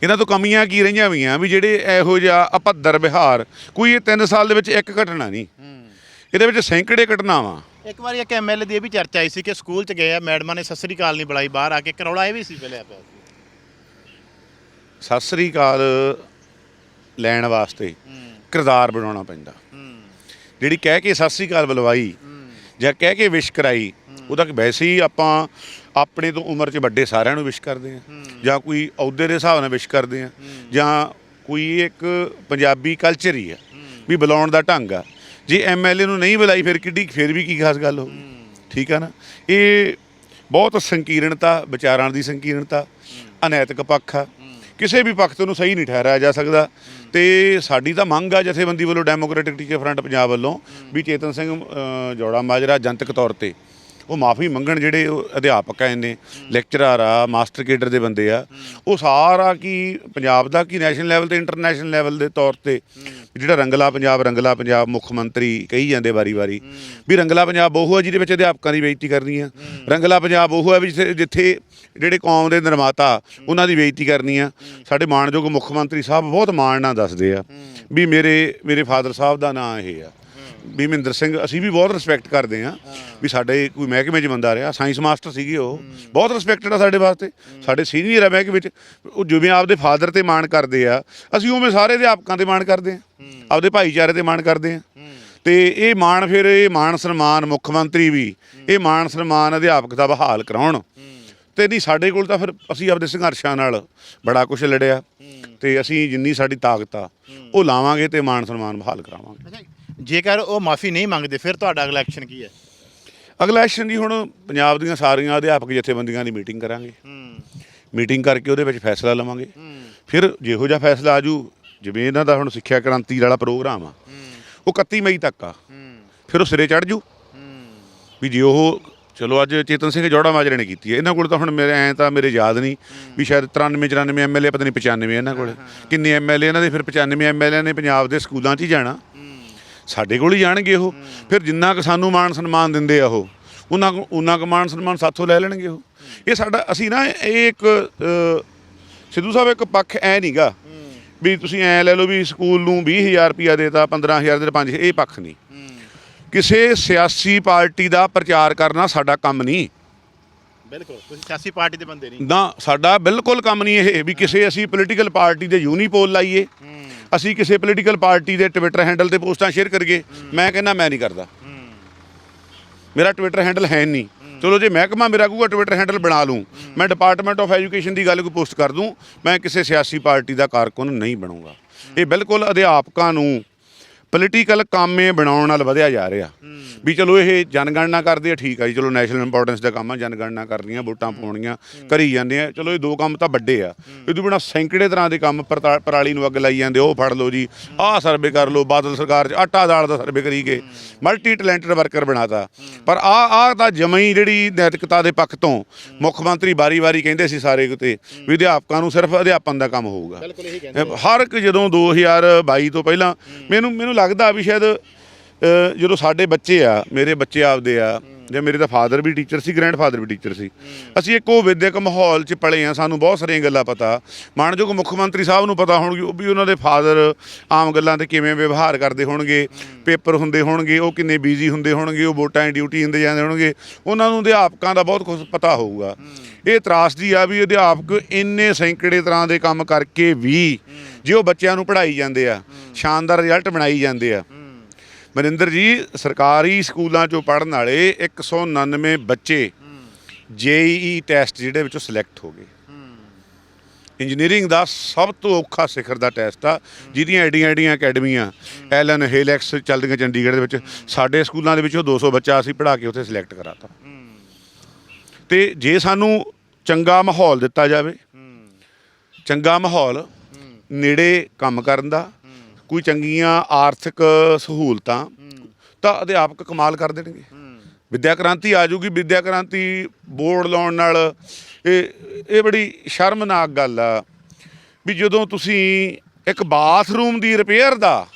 [SPEAKER 1] ਇਹਨਾਂ ਤੋਂ ਕਮੀਆਂ ਕੀ ਰਹੀਆਂ ਵੀਆਂ? ਵੀ ਜਿਹੜੇ ਇਹੋ ਜਿਹਾ ਅਪੱਧਰ ਵਿਹਾਰ ਕੋਈ ਇਹ 3 ਸਾਲ ਦੇ ਵਿੱਚ ਇੱਕ ਘਟਨਾ ਨਹੀਂ। ਇਹਦੇ ਵਿੱਚ ਸੈਂਕੜੇ ਘਟਨਾਵਾਂ।
[SPEAKER 2] ਇੱਕ ਵਾਰੀ ਇੱਕ ਐਮਐਲਏ ਦੀ ਇਹ ਵੀ ਚਰਚਾ ਆਈ ਸੀ ਕਿ ਸਕੂਲ ਚ ਗਏ ਆ ਮੈਡਮਾਂ ਨੇ ਸਤਿ ਸ੍ਰੀ ਅਕਾਲ ਨਹੀਂ ਬੁਲਾਈ ਬਾਹਰ ਆ ਕੇ ਕਰੌੜਾ ਇਹ ਵੀ ਸੀ ਪਹਿਲੇ ਪਿਆ ਸੀ।
[SPEAKER 1] ਸਤਿ ਸ੍ਰੀ ਅਕਾਲ ਲੈਣ ਵਾਸਤੇ ਕਿਰਦਾਰ ਬਣਾਉਣਾ ਪੈਂਦਾ। ਜਿਹੜੀ ਕਹਿ ਕੇ ਸਤਿ ਸ੍ਰੀ ਅਕਾਲ ਬੁਲਵਾਈ ਜਾਂ ਕਹਿ ਕੇ ਵਿਸ਼ ਕਰਾਈ ਉਹਦਾ ਕਿ ਵੈਸੇ ਹੀ ਆਪਾਂ ਆਪਣੇ ਤੋਂ ਉਮਰ 'ਚ ਵੱਡੇ ਸਾਰਿਆਂ ਨੂੰ ਵਿਸ਼ ਕਰਦੇ ਆ। ਜਾਂ ਕੋਈ ਅਹੁਦੇ ਦੇ ਹਿਸਾਬ ਨਾਲ ਵਿਸ਼ ਕਰਦੇ ਆ। ਜਾਂ ਕੋਈ ਇੱਕ ਪੰਜਾਬੀ ਕਲਚਰ ਹੀ ਆ ਵੀ ਬੁਲਾਉਣ ਦਾ ਢੰਗ ਆ। ਜੇ ਐਮਐਲਏ ਨੂੰ ਨਹੀਂ ਬੁਲਾਈ ਫਿਰ ਕਿੱਡੀ ਫਿਰ ਵੀ ਕੀ ਖਾਸ ਗੱਲ ਹੋ ਠੀਕ ਆ ਨਾ? ਇਹ ਬਹੁਤ ਸੰਕੀਰਣਤਾ ਵਿਚਾਰਾਂ ਦੀ ਸੰਕੀਰਣਤਾ ਅਨੈਤਿਕ ਪੱਖ ਆ। ਕਿਸੇ ਵੀ ਪੱਖ ਤੋਂ ਨੂੰ ਸਹੀ ਨਹੀਂ ਠਹਿਰਾਇਆ ਜਾ ਸਕਦਾ। ਤੇ ਸਾਡੀ ਤਾਂ ਮੰਗ ਆ ਜਥੇਬੰਦੀ ਵੱਲੋਂ ਡੈਮੋਕ੍ਰੈਟਿਕ ਟੀਚਰ ਫਰੰਟ ਪੰਜਾਬ ਵੱਲੋਂ ਵੀ ਚੇਤਨ ਸਿੰਘ ਜੋੜਾ ਮਾਜਰਾ ਜਨਤਕ ਤੌਰ ਤੇ ਉਹ ਮਾਫੀ ਮੰਗਣ ਜਿਹੜੇ ਉਹ ਅਧਿਆਪਕ ਆ ਇਹਨੇ ਲੈਕਚਰਰ ਆ ਮਾਸਟਰ ਕੇਡਰ ਦੇ ਬੰਦੇ ਆ, ਉਹ ਸਾਰਾ ਕੀ ਪੰਜਾਬ ਦਾ ਕੀ ਨੈਸ਼ਨਲ ਲੈਵਲ ਤੇ ਇੰਟਰਨੈਸ਼ਨਲ ਲੈਵਲ ਦੇ ਤੌਰ ਤੇ, ਜਿਹੜਾ ਰੰਗਲਾ ਪੰਜਾਬ ਰੰਗਲਾ ਪੰਜਾਬ ਮੁੱਖ ਮੰਤਰੀ ਕਹੀ ਜਾਂਦੇ ਵਾਰੀ-ਵਾਰੀ, ਵੀ ਰੰਗਲਾ ਪੰਜਾਬ ਉਹ ਹੈ ਜਿਹਦੇ ਵਿੱਚ ਅਧਿਆਪਕਾਂ ਦੀ ਬੇਇੱਜ਼ਤੀ ਕਰਨੀ ਆ, ਰੰਗਲਾ ਪੰਜਾਬ ਉਹ ਹੈ ਵੀ ਜਿੱਥੇ ਜਿੱਥੇ ਜਿਹੜੇ ਕੌਮ ਦੇ ਨਿਰਮਾਤਾ ਉਹਨਾਂ ਦੀ ਬੇਇੱਜ਼ਤੀ ਕਰਨੀ ਆ। ਸਾਡੇ ਮਾਣਯੋਗ ਮੁੱਖ ਮੰਤਰੀ ਸਾਹਿਬ ਬਹੁਤ ਮਾਣ ਨਾਲ ਦੱਸਦੇ ਆ, ਵੀ ਮੇਰੇ ਮੇਰੇ ਫਾਦਰ ਸਾਹਿਬ ਦਾ ਨਾਂ ਇਹ ਆ। ਵੀ ਮਹਿੰਦਰ ਸਿੰਘ ਅਸੀਂ ਵੀ ਬਹੁਤ ਰਿਸਪੈਕਟ ਕਰਦੇ ਆ ਵੀ ਸਾਡੇ ਕੋਈ ਮਹਿਕਮੇ 'ਚ ਬੰਦਾ ਰਿਹਾ ਸਾਇੰਸ ਮਾਸਟਰ ਸੀਗੇ ਉਹ। ਬਹੁਤ ਰਿਸਪੈਕਟਡ ਆ ਸਾਡੇ ਵਾਸਤੇ। ਸਾਡੇ ਸੀਨੀਅਰ ਆ ਮਹਿਕਮੇ ਵਿੱਚ ਉਹ ਜਿਵੇਂ ਆਪਦੇ ਫਾਦਰ ਤੇ ਮਾਣ ਕਰਦੇ ਆ ਅਸੀਂ ਉਵੇਂ ਸਾਰੇ ਅਧਿਆਪਕਾਂ ਤੇ ਮਾਣ ਕਰਦੇ ਆ ਆਪਦੇ ਭਾਈਚਾਰੇ ਤੇ ਮਾਣ ਕਰਦੇ ਆ ਤੇ ਇਹ ਮਾਣ ਫਿਰ ਇਹ ਮਾਣ ਸਨਮਾਨ ਮੁੱਖ ਮੰਤਰੀ ਵੀ ਇਹ ਮਾਣ ਸਨਮਾਨ ਅਧਿਆਪਕ ਦਾ ਬਹਾਲ ਕਰਾਉਣ। ਤੇ ਨਹੀਂ ਸਾਡੇ ਕੋਲ ਤਾਂ ਫਿਰ ਅਸੀਂ ਆਪਦੇ ਸੰਘਰਸ਼ਾਂ ਨਾਲ ਬੜਾ ਕੁਝ ਲੜਿਆ। ਤੇ ਅਸੀਂ ਜਿੰਨੀ ਸਾਡੀ ਤਾਕਤ ਆ ਉਹ ਲਾਵਾਂਗੇ ਤੇ ਮਾਣ ਸਨਮਾਨ ਬਹਾਲ ਕਰਾਵਾਂਗੇ।
[SPEAKER 2] ਜੇਕਰ ਉਹ ਮਾਫੀ ਨਹੀਂ ਮੰਗਦੇ ਫਿਰ ਤੁਹਾਡਾ ਅਗਲਾ ਐਕਸ਼ਨ ਕੀ ਹੈ?
[SPEAKER 1] ਅਗਲਾ ਐਕਸ਼ਨ ਜੀ ਹੁਣ ਪੰਜਾਬ ਦੀਆਂ ਸਾਰੀਆਂ ਅਧਿਆਪਕ ਜਥੇਬੰਦੀਆਂ ਦੀ ਮੀਟਿੰਗ ਕਰਾਂਗੇ। ਮੀਟਿੰਗ ਕਰਕੇ ਉਹਦੇ ਵਿੱਚ ਫੈਸਲਾ ਲਵਾਂਗੇ। ਫਿਰ ਜਿਹੋ ਜਿਹਾ ਫੈਸਲਾ ਆਜੂ ਜਿਵੇਂ ਇਹਨਾਂ ਦਾ ਹੁਣ ਸਿੱਖਿਆ ਕ੍ਰਾਂਤੀ ਵਾਲਾ ਪ੍ਰੋਗਰਾਮ ਆ ਉਹ 31 ਮਈ ਤੱਕ ਆ। ਫਿਰ ਉਹ ਸਿਰੇ ਚੜ ਜੂ। ਵੀ ਜੇ ਉਹ ਚਲੋ ਅੱਜ ਚੇਤਨ ਸਿੰਘ ਜੋੜਾ ਮਾਜਰੇ ਨੇ ਕੀਤੀ ਹੈ। ਇਹਨਾਂ ਕੋਲ ਤਾਂ ਹੁਣ ਮੇਰੇ ਐ ਤਾਂ ਮੇਰੇ ਯਾਦ ਨਹੀਂ ਵੀ ਸ਼ਾਇਦ 93 94 ਐਮਐਲਏ ਪਤਾ ਨਹੀਂ 95 ਇਹਨਾਂ ਕੋਲ। ਕਿੰਨੇ ਐਮਐਲਏ ਇਹਨਾਂ ਦੇ ਫਿਰ 95 ਐਮਐਲਏ ਨੇ ਪੰਜਾਬ ਦੇ ਸਕੂਲਾਂ 'ਚ ਹੀ ਜਾਣਾ। ਸਾਡੇ ਕੋਲ ਹੀ ਜਾਣਗੇ ਉਹ। ਫਿਰ ਜਿੰਨਾ ਕੁ ਸਾਨੂੰ ਮਾਣ ਸਨਮਾਨ ਦਿੰਦੇ ਆ ਉਹ ਉਹਨਾਂ ਉਹਨਾਂ ਕੁ ਮਾਣ ਸਨਮਾਨ ਸਾਥੋਂ ਲੈ ਲੈਣਗੇ ਉਹ। ਇਹ ਸਾਡਾ ਅਸੀਂ ਨਾ ਇਹ ਇੱਕ ਸਿੱਧੂ ਸਾਹਿਬ ਇੱਕ ਪੱਖ ਐ ਨਹੀਂਗਾ ਵੀ ਤੁਸੀਂ ਐ ਲੈ ਲਓ ਵੀ ਸਕੂਲ ਨੂੰ 20000 ਰੁਪਇਆ ਦੇਤਾ 15000 ਦੇ 5 ਇਹ ਪੱਖ ਨਹੀਂ ਕਿਸੇ ਸਿਆਸੀ ਪਾਰਟੀ ਦਾ ਪ੍ਰਚਾਰ ਕਰਨਾ ਸਾਡਾ ਕੰਮ ਨਹੀਂ
[SPEAKER 2] ਬਿਲਕੁਲ ਤੁਸੀਂ ਸਿਆਸੀ ਪਾਰਟੀ ਦੇ ਬੰਦੇ ਨਹੀਂ
[SPEAKER 1] ਨਾ ਸਾਡਾ ਬਿਲਕੁਲ ਕੰਮ ਨਹੀਂ ਇਹ ਵੀ ਕਿਸੇ ਅਸੀਂ ਪੋਲੀਟੀਕਲ ਪਾਰਟੀ ਦੇ ਯੂਨੀਪੋਲ ਲਾਈਏ। ਅਸੀਂ ਕਿਸੇ ਪੋਲੀਟੀਕਲ ਪਾਰਟੀ ਦੇ ਟਵਿੱਟਰ ਹੈਂਡਲ ਤੇ ਪੋਸਟਾਂ ਸ਼ੇਅਰ ਕਰੀਏ, ਮੈਂ ਕਹਿੰਦਾ ਮੈਂ ਨਹੀਂ ਕਰਦਾ। ਮੇਰਾ ਟਵਿੱਟਰ ਹੈਂਡਲ ਹੈ ਨਹੀਂ। ਚਲੋ ਜੇ ਮਹਿਕਮਾ ਮੇਰਾ ਕਹੂਗਾ ਟਵਿੱਟਰ ਹੈਂਡਲ ਬਣਾ ਲੂੰ, ਮੈਂ ਡਿਪਾਰਟਮੈਂਟ ਆਫ ਐਜੂਕੇਸ਼ਨ ਦੀ ਗੱਲ ਕੋਈ ਪੋਸਟ ਕਰ ਦੂੰ, ਮੈਂ ਕਿਸੇ ਸਿਆਸੀ ਪਾਰਟੀ ਦਾ ਕਾਰਕੁਨ ਨਹੀਂ ਬਣੂੰਗਾ। ਇਹ ਬਿਲਕੁਲ ਅਧਿਆਪਕਾਂ ਨੂੰ ਪੋਲੀਟੀਕਲ ਕਾਮੇ ਬਣਾਉਣ ਨਾਲ ਵਧਿਆ ਜਾ ਰਿਹਾ। ਵੀ ਚਲੋ ਇਹ ਜਨਗਣਨਾ ਕਰਦੇ ਆ ਠੀਕ ਆ ਜੀ ਚਲੋ ਨੈਸ਼ਨਲ ਇੰਪੋਰਟੈਂਸ ਦਾ ਕੰਮ ਆ ਜਨਗਣਨਾ ਕਰਨੀਆਂ ਵੋਟਾਂ ਪਾਉਣੀਆਂ ਕਰੀ ਜਾਂਦੇ ਆ। ਚਲੋ ਇਹ ਦੋ ਕੰਮ ਤਾਂ ਵੱਡੇ ਆ। ਇਹ ਤੋਂ ਬਿਨਾ ਸੈਂਕੜੇ ਤਰ੍ਹਾਂ ਦੇ ਕੰਮ ਪਰਾਲੀ ਨੂੰ ਅੱਗ ਲਾਈ ਜਾਂਦੇ ਉਹ ਫੜ ਲਓ ਜੀ ਆਹ ਸਰਵੇ ਕਰ ਲਓ ਬਾਦਲ ਸਰਕਾਰ 'ਚ ਆਟਾ ਦਾਲ ਦਾ ਸਰਵੇ ਕਰੀ ਗਏ ਮਲਟੀ ਟੈਲੈਂਟਡ ਵਰਕਰ ਬਣਾਤਾ। ਪਰ ਆ ਆ ਤਾਂ ਜਮਾਂ ਹੀ ਜਿਹੜੀ ਨੈਤਿਕਤਾ ਦੇ ਪੱਖ ਤੋਂ ਮੁੱਖ ਮੰਤਰੀ ਬਾਰੀ-ਬਾਰੀ ਕਹਿੰਦੇ ਸੀ ਸਾਰੇ ਕਿਤੇ ਵੀ ਅਧਿਆਪਕਾਂ ਨੂੰ ਸਿਰਫ ਅਧਿਆਪਨ ਦਾ ਕੰਮ ਹੋਊਗਾ।
[SPEAKER 2] ਬਿਲਕੁਲ ਇਹੀ ਕਹਿੰਦੇ
[SPEAKER 1] ਹਰ ਇੱਕ ਜਦੋਂ 2022 ਤੋਂ ਪਹਿਲਾਂ ਮੈਨੂੰ ਮੈਨੂੰ ਲੱਗਦਾ ਵੀ ਸ਼ਾਇਦ ਜਦੋਂ ਸਾਡੇ ਬੱਚੇ ਆ, ਮੇਰੇ ਬੱਚੇ ਆਪਦੇ ਆ, ਜਾਂ ਮੇਰੇ ਤਾਂ ਫਾਦਰ ਵੀ ਟੀਚਰ ਸੀ ਗ੍ਰੈਂਡਫਾਦਰ ਵੀ ਟੀਚਰ ਸੀ, ਅਸੀਂ ਇੱਕ ਉਹ ਵਿਦਿਅਕ ਮਾਹੌਲ 'ਚ ਪਲੇ ਆ, ਸਾਨੂੰ ਬਹੁਤ ਸਾਰੀਆਂ ਗੱਲਾਂ ਪਤਾ। ਮਾਣਯੋਗ ਮੁੱਖ ਮੰਤਰੀ ਸਾਹਿਬ ਨੂੰ ਪਤਾ ਹੋਣਗੇ, ਉਹ ਵੀ ਉਹਨਾਂ ਦੇ ਫਾਦਰ ਆਮ ਗੱਲਾਂ ਤੇ ਕਿਵੇਂ ਵਿਵਹਾਰ ਕਰਦੇ ਹੋਣਗੇ, ਪੇਪਰ ਹੁੰਦੇ ਹੋਣਗੇ, ਉਹ ਕਿੰਨੇ ਬਿਜ਼ੀ ਹੁੰਦੇ ਹੋਣਗੇ, ਉਹ ਵੋਟਾਂ ਦੀ ਡਿਊਟੀ ਹੁੰਦੇ ਜਾਂਦੇ ਹੋਣਗੇ, ਉਹਨਾਂ ਨੂੰ ਅਧਿਆਪਕਾਂ ਦਾ ਬਹੁਤ ਕੁਝ ਪਤਾ ਹੋਊਗਾ। ਇਹ ਤਰਾਸਦੀ ਆ ਵੀ ਅਧਿਆਪਕ ਇੰਨੇ ਸੈਂਕੜੇ ਤਰ੍ਹਾਂ ਦੇ ਕੰਮ ਕਰਕੇ ਵੀ, ਜੇ ਉਹ ਬੱਚਿਆਂ ਨੂੰ ਪੜ੍ਹਾਈ ਜਾਂਦੇ ਆ ਸ਼ਾਨਦਾਰ ਰਿਜ਼ਲਟ ਬਣਾਈ ਜਾਂਦੇ ਆ। ਮਨਿੰਦਰ ਜੀ, ਸਰਕਾਰੀ ਸਕੂਲਾਂ ਚੋਂ ਪੜ੍ਹਨ ਵਾਲੇ 199 ਬੱਚੇ ਜੇਈ ਟੈਸਟ ਜਿਹੜੇ ਵਿੱਚੋਂ ਸਿਲੈਕਟ ਹੋ ਗਏ। ਇੰਜੀਨੀਅਰਿੰਗ ਦਾ ਸਭ ਤੋਂ ਔਖਾ ਸਿਖਰ ਦਾ ਟੈਸਟ ਆ, ਜਿਹਦੀਆਂ ਐਡੀਆਂ ਐਡੀਆਂ ਅਕੈਡਮੀਆਂ ਐਲਨ ਹੇਲੈਕਸ ਚੱਲਦੀਆਂ ਚੰਡੀਗੜ੍ਹ ਦੇ ਵਿੱਚ, ਸਾਡੇ ਸਕੂਲਾਂ ਦੇ ਵਿੱਚੋਂ 200 ਬੱਚਾ ਅਸੀਂ ਪੜ੍ਹਾ ਕੇ ਉੱਥੇ ਸਿਲੈਕਟ ਕਰਾਤਾ। ਤੇ ਜੇ ਸਾਨੂੰ ਚੰਗਾ ਮਾਹੌਲ ਦਿੱਤਾ ਜਾਵੇ, ਚੰਗਾ ਮਾਹੌਲ ਨੇੜੇ ਕੰਮ ਕਰਨ ਦਾ ਕੋਈ ਚੰਗੀਆਂ ਆਰਥਿਕ ਸਹੂਲਤਾਂ, ਤਾਂ ਅਧਿਆਪਕ ਕਮਾਲ ਕਰ ਦੇਣਗੇ। ਵਿਦਿਆ ਕ੍ਰਾਂਤੀ ਆ ਜੂਗੀ ਵਿਦਿਆ ਕ੍ਰਾਂਤੀ ਬੋਰਡ ਲਾਉਣ ਨਾਲ ਇਹ ਇਹ ਬੜੀ ਸ਼ਰਮਨਾਕ ਗੱਲ ਆ ਵੀ ਜਦੋਂ ਤੁਸੀਂ ਇੱਕ ਬਾਥਰੂਮ ਦੀ ਰਿਪੇਅਰ ਦਾ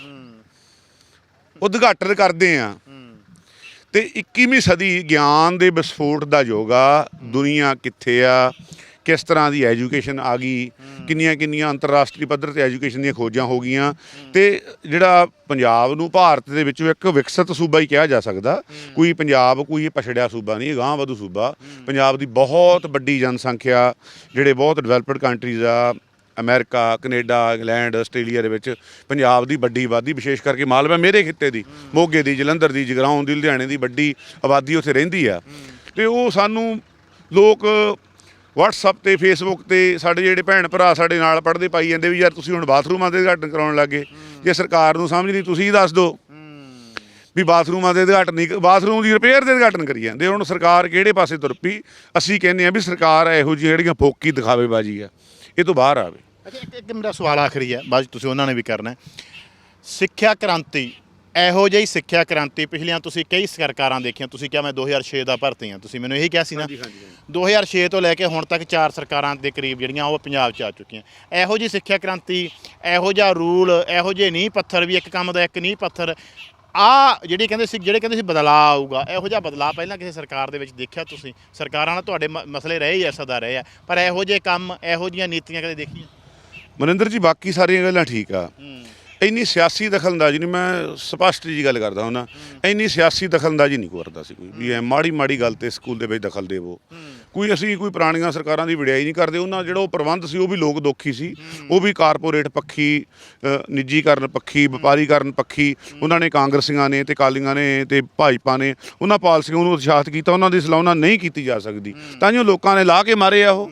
[SPEAKER 1] ਉਦਘਾਟਨ ਕਰਦੇ ਆ, ਤੇ 21ਵੀਂ ਸਦੀ ਗਿਆਨ ਦੇ ਵਿਸਫੋਟ ਦਾ ਯੁੱਗ ਆ, ਦੁਨੀਆ ਕਿੱਥੇ ਆ ਕਿਸ ਤਰ੍ਹਾਂ ਦੀ ਐਜੂਕੇਸ਼ਨ ਆ ਗਈ, ਕਿੰਨੀਆਂ ਕਿੰਨੀਆਂ ਅੰਤਰਰਾਸ਼ਟਰੀ ਪੱਧਰ ਤੇ ਐਜੂਕੇਸ਼ਨ ਦੀਆਂ ਖੋਜਾਂ ਹੋ ਗਈਆਂ ਤੇ ਜਿਹੜਾ ਪੰਜਾਬ ਨੂੰ ਭਾਰਤ ਦੇ ਵਿੱਚੋਂ ਇੱਕ ਵਿਕਸਿਤ ਸੂਬਾ ਹੀ ਕਿਹਾ ਜਾ ਸਕਦਾ। ਕੋਈ ਪੰਜਾਬ ਕੋਈ ਪਛੜਿਆ ਸੂਬਾ ਨਹੀਂ ਗਾਂ ਵਧੂ ਸੂਬਾ। ਪੰਜਾਬ ਦੀ ਬਹੁਤ ਵੱਡੀ ਜਨਸੰਖਿਆ, ਜਿਹੜੇ ਬਹੁਤ ਡਿਵੈਲਪਡ ਕੰਟਰੀਜ਼ ਆ, ਅਮਰੀਕਾ, ਕੈਨੇਡਾ, ਇੰਗਲੈਂਡ, ਆਸਟ੍ਰੇਲੀਆ ਦੇ ਵਿੱਚ ਪੰਜਾਬ ਦੀ ਵੱਡੀ ਆਬਾਦੀ, ਵਿਸ਼ੇਸ਼ ਕਰਕੇ ਮਾਲਵਾ ਮੇਰੇ ਖਿੱਤੇ ਦੀ, ਮੋਗੇ ਦੀ, ਜਲੰਧਰ ਦੀ, ਜਗਰਾਉਂ ਦੀ, ਲੁਧਿਆਣੇ ਦੀ ਵੱਡੀ ਆਬਾਦੀ ਉੱਥੇ ਰਹਿੰਦੀ ਆ। ਤੇ ਉਹ ਸਾਨੂੰ ਲੋਕ WhatsApp ਤੇ Facebook ਤੇ ਸਾਡੇ ਜਿਹੜੇ ਭੈਣ ਭਰਾ ਸਾਡੇ ਨਾਲ ਪੜ੍ਹਦੇ ਪਾਈ ਜਾਂਦੇ ਵੀ ਯਾਰ ਤੁਸੀਂ ਹੁਣ ਬਾਥਰੂਮਾਂ ਦੇ ਉਦਘਾਟਨ ਕਰਾਉਣ ਲੱਗੇ ਜੇ ਸਰਕਾਰ ਨੂੰ ਸਮਝ ਨਹੀਂ ਤੁਸੀਂ ਦੱਸ ਦਿਓ। ਵੀ ਬਾਥਰੂਮਾਂ ਦੇ ਉਦਘਾਟਨ ਨਹੀਂ ਬਾਥਰੂਮ ਦੀ ਰਿਪੇਅਰ ਦੇ ਉਦਘਾਟਨ ਕਰੀ ਜਾਂਦੇ। ਹੁਣ ਸਰਕਾਰ ਕਿਹੜੇ ਪਾਸੇ ਤੁਰ ਪਈ? ਅਸੀਂ ਕਹਿੰਦੇ ਆ ਵੀ ਸਰਕਾਰ ਇਹੋ ਜਿਹੀ ਜਿਹੜੀਆਂ ਫੋਕੀ ਦਿਖਾਵੇਬਾਜ਼ੀ ਆ ਇਹ ਤੋਂ ਬਾਹਰ ਆਵੇ।
[SPEAKER 2] ਅੱਛਾ ਇੱਕ ਇੱਕ ਮੇਰਾ ਸਵਾਲ ਆਖਰੀ ਹੈ ਬਾਅਦ 'ਚ ਤੁਸੀਂ ਉਹਨਾਂ ਨੇ ਵੀ ਕਰਨਾ। ਸਿੱਖਿਆ ਕ੍ਰਾਂਤੀ ਇਹੋ ਜਿਹੀ ਸਿੱਖਿਆ ਕ੍ਰਾਂਤੀ ਪਿਛਲੀਆਂ ਤੁਸੀਂ ਕਈ ਸਰਕਾਰਾਂ ਦੇਖੀਆਂ ਤੁਸੀਂ ਕਿਹਾ ਮੈਂ 2006 ਦਾ ਭਰਤੀ ਹਾਂ ਤੁਸੀਂ ਮੈਨੂੰ ਇਹੀ ਕਿਹਾ ਸੀ ਨਾ। 2006 ਤੋਂ ਲੈ ਕੇ ਹੁਣ ਤੱਕ ਚਾਰ ਸਰਕਾਰਾਂ ਦੇ ਕਰੀਬ ਜਿਹੜੀਆਂ ਉਹ ਪੰਜਾਬ 'ਚ ਆ ਚੁੱਕੀਆਂ। ਇਹੋ ਜਿਹੀ ਸਿੱਖਿਆ ਕ੍ਰਾਂਤੀ ਇਹੋ ਜਿਹਾ ਰੂਲ ਇਹੋ ਜਿਹੇ ਨਹੀਂ ਪੱਥਰ ਵੀ ਇੱਕ ਕੰਮ ਦਾ ਇੱਕ ਨਹੀਂ ਪੱਥਰ ਆ ਜਿਹੜੇ ਕਹਿੰਦੇ ਸੀ ਜਿਹੜੇ ਕਹਿੰਦੇ ਸੀ ਬਦਲਾਅ ਆਊਗਾ ਇਹੋ ਜਿਹਾ ਬਦਲਾਅ ਪਹਿਲਾਂ ਕਿਸੇ ਸਰਕਾਰ ਦੇ ਵਿੱਚ ਦੇਖਿਆ ਤੁਸੀਂ? ਸਰਕਾਰਾਂ ਨਾਲ ਤੁਹਾਡੇ ਮ- ਮਸਲੇ ਰਹੇ ਹੀ ਐਸਾ ਦਾ ਰਹੇ ਆ ਪਰ ਇਹੋ ਜਿਹੇ ਕੰਮ ਇਹੋ ਜਿਹੀਆਂ ਨੀਤੀਆਂ ਕਦੇ ਦੇਖੀਆਂ?
[SPEAKER 1] ਮਨਿੰਦਰ ਜੀ ਬਾਕੀ ਸਾਰੀਆਂ ਗੱਲਾਂ ਠੀਕ ਆ। ਇੰਨੀ ਸਿਆਸੀ ਦਖਲਅੰਦਾਜ਼ੀ ਨਹੀਂ, ਮੈਂ ਸਪਸ਼ਟ ਜੀ ਗੱਲ ਕਰਦਾ ਹਾਂ ਇੰਨੀ ਸਿਆਸੀ ਦਖਲਅੰਦਾਜ਼ੀ ਨਹੀਂ ਕਰਦਾ ਸੀ ਕੋਈ, ਵੀ ਐ ਮਾੜੀ ਮਾੜੀ ਗੱਲ ਤੇ ਸਕੂਲ ਦੇ ਵਿੱਚ ਦਖਲ ਦੇਵੋ। ਕੋਈ ਅਸੀਂ ਕੋਈ ਪੁਰਾਣੀਆਂ ਸਰਕਾਰਾਂ ਦੀ ਵਿੜਿਆਈ ਨਹੀਂ ਕਰਦੇ, ਉਹਨਾਂ ਜਿਹੜਾ ਉਹ ਪ੍ਰਬੰਧ ਸੀ, ਉਹ ਵੀ ਲੋਕ ਦੁਖੀ ਸੀ। ਉਹ ਵੀ ਕਾਰਪੋਰੇਟ ਪੱਖੀ ਨਿੱਜੀਕਰਨ ਪੱਖੀ, ਵਪਾਰੀਕਰਨ ਪੱਖੀ, ਉਹਨਾਂ ਨੇ ਕਾਂਗਰਸੀਆਂ ਨੇ ਤੇ ਕਾਲੀਆਂ ਨੇ ਤੇ ਭਾਜਪਾ ਨੇ, ਉਹਨਾਂ ਪਾਲਸੀਆਂ ਨੂੰ ਉਤਸ਼ਾਹਿਤ ਕੀਤਾ, ਉਹਨਾਂ ਦੀ ਸਲਾਹਨਾ ਨਹੀਂ ਕੀਤੀ ਜਾ ਸਕਦੀ। ਤਾਂ ਜੋ ਲੋਕਾਂ ਨੇ ਲਾ ਕੇ ਮਾਰੇ ਆ ਉਹ।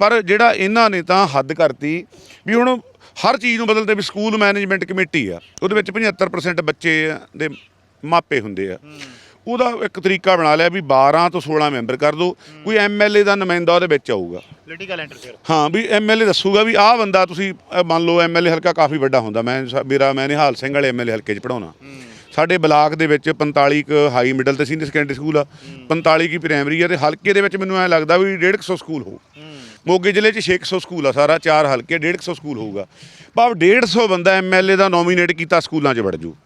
[SPEAKER 1] ਪਰ ਜਿਹੜਾ ਇਹਨਾਂ ਨੇ ਤਾਂ ਹੱਦ ਕਰਤੀ, ਵੀ ਹੁਣ ਹਰ ਚੀਜ਼ ਨੂੰ ਬਦਲਦੇ ਵੀ ਸਕੂਲ ਮੈਨੇਜਮੈਂਟ ਕਮੇਟੀ ਆ ਉਹਦੇ ਵਿੱਚ 75% ਬੱਚੇ ਦੇ ਮਾਪੇ ਹੁੰਦੇ ਆ। ਉਹਦਾ ਇੱਕ ਤਰੀਕਾ ਬਣਾ ਲਿਆ ਵੀ 12 ਤੋਂ 16 ਮੈਂਬਰ ਕਰ ਦੋ ਕੋਈ ਐਮਐਲਏ ਦਾ ਨੁਮਾਇੰਦਾ ਉਹਦੇ ਵਿੱਚ ਆਊਗਾ।
[SPEAKER 2] ਪੋਲੀਟੀਕਲ ਇੰਟਰਫੇਅਰ
[SPEAKER 1] ਹਾਂ ਵੀ ਐਮਐਲਏ ਦੱਸੂਗਾ ਵੀ ਆਹ ਬੰਦਾ ਤੁਸੀਂ ਮੰਨ ਲਓ ਐਮਐਲਏ ਹਲਕਾ ਕਾਫੀ ਵੱਡਾ ਹੁੰਦਾ ਮੈਂ ਮੇਰਾ ਮੈਂ ਨਿਹਾਲ ਸਿੰਘ ਵਾਲੇ ਐਮਐਲਏ ਹਲਕੇ 'ਚ ਪੜਾਉਣਾ ਸਾਡੇ ਬਲਾਕ ਦੇ ਵਿੱਚ 45 ਕੁ ਹਾਈ ਮਿਡਲ ਤੇ ਸੀਨੀਅਰ ਸੈਕੰਡਰੀ ਸਕੂਲ ਆ 45 ਕੀ ਪ੍ਰਾਇਮਰੀ ਆ ਤੇ ਹਲਕੇ ਦੇ ਵਿੱਚ ਮੈਨੂੰ ਐ ਲੱਗਦਾ ਵੀ 150 ਸਕੂਲ ਹੋਊ। ਮੋਗੇ ਜ਼ਿਲ੍ਹੇ 'ਚ 600 ਸਕੂਲ ਆ, ਸਾਰਾ ਚਾਰ ਹਲਕੇ 150 ਸਕੂਲ ਹੋਊਗਾ। ਭਾਵ 150 ਬੰਦਾ ਐਮਐਲਏ ਦਾ ਨੋਮੀਨੇਟ ਕੀਤਾ ਸਕੂਲਾਂ 'ਚ ਵੜ ਜੂ।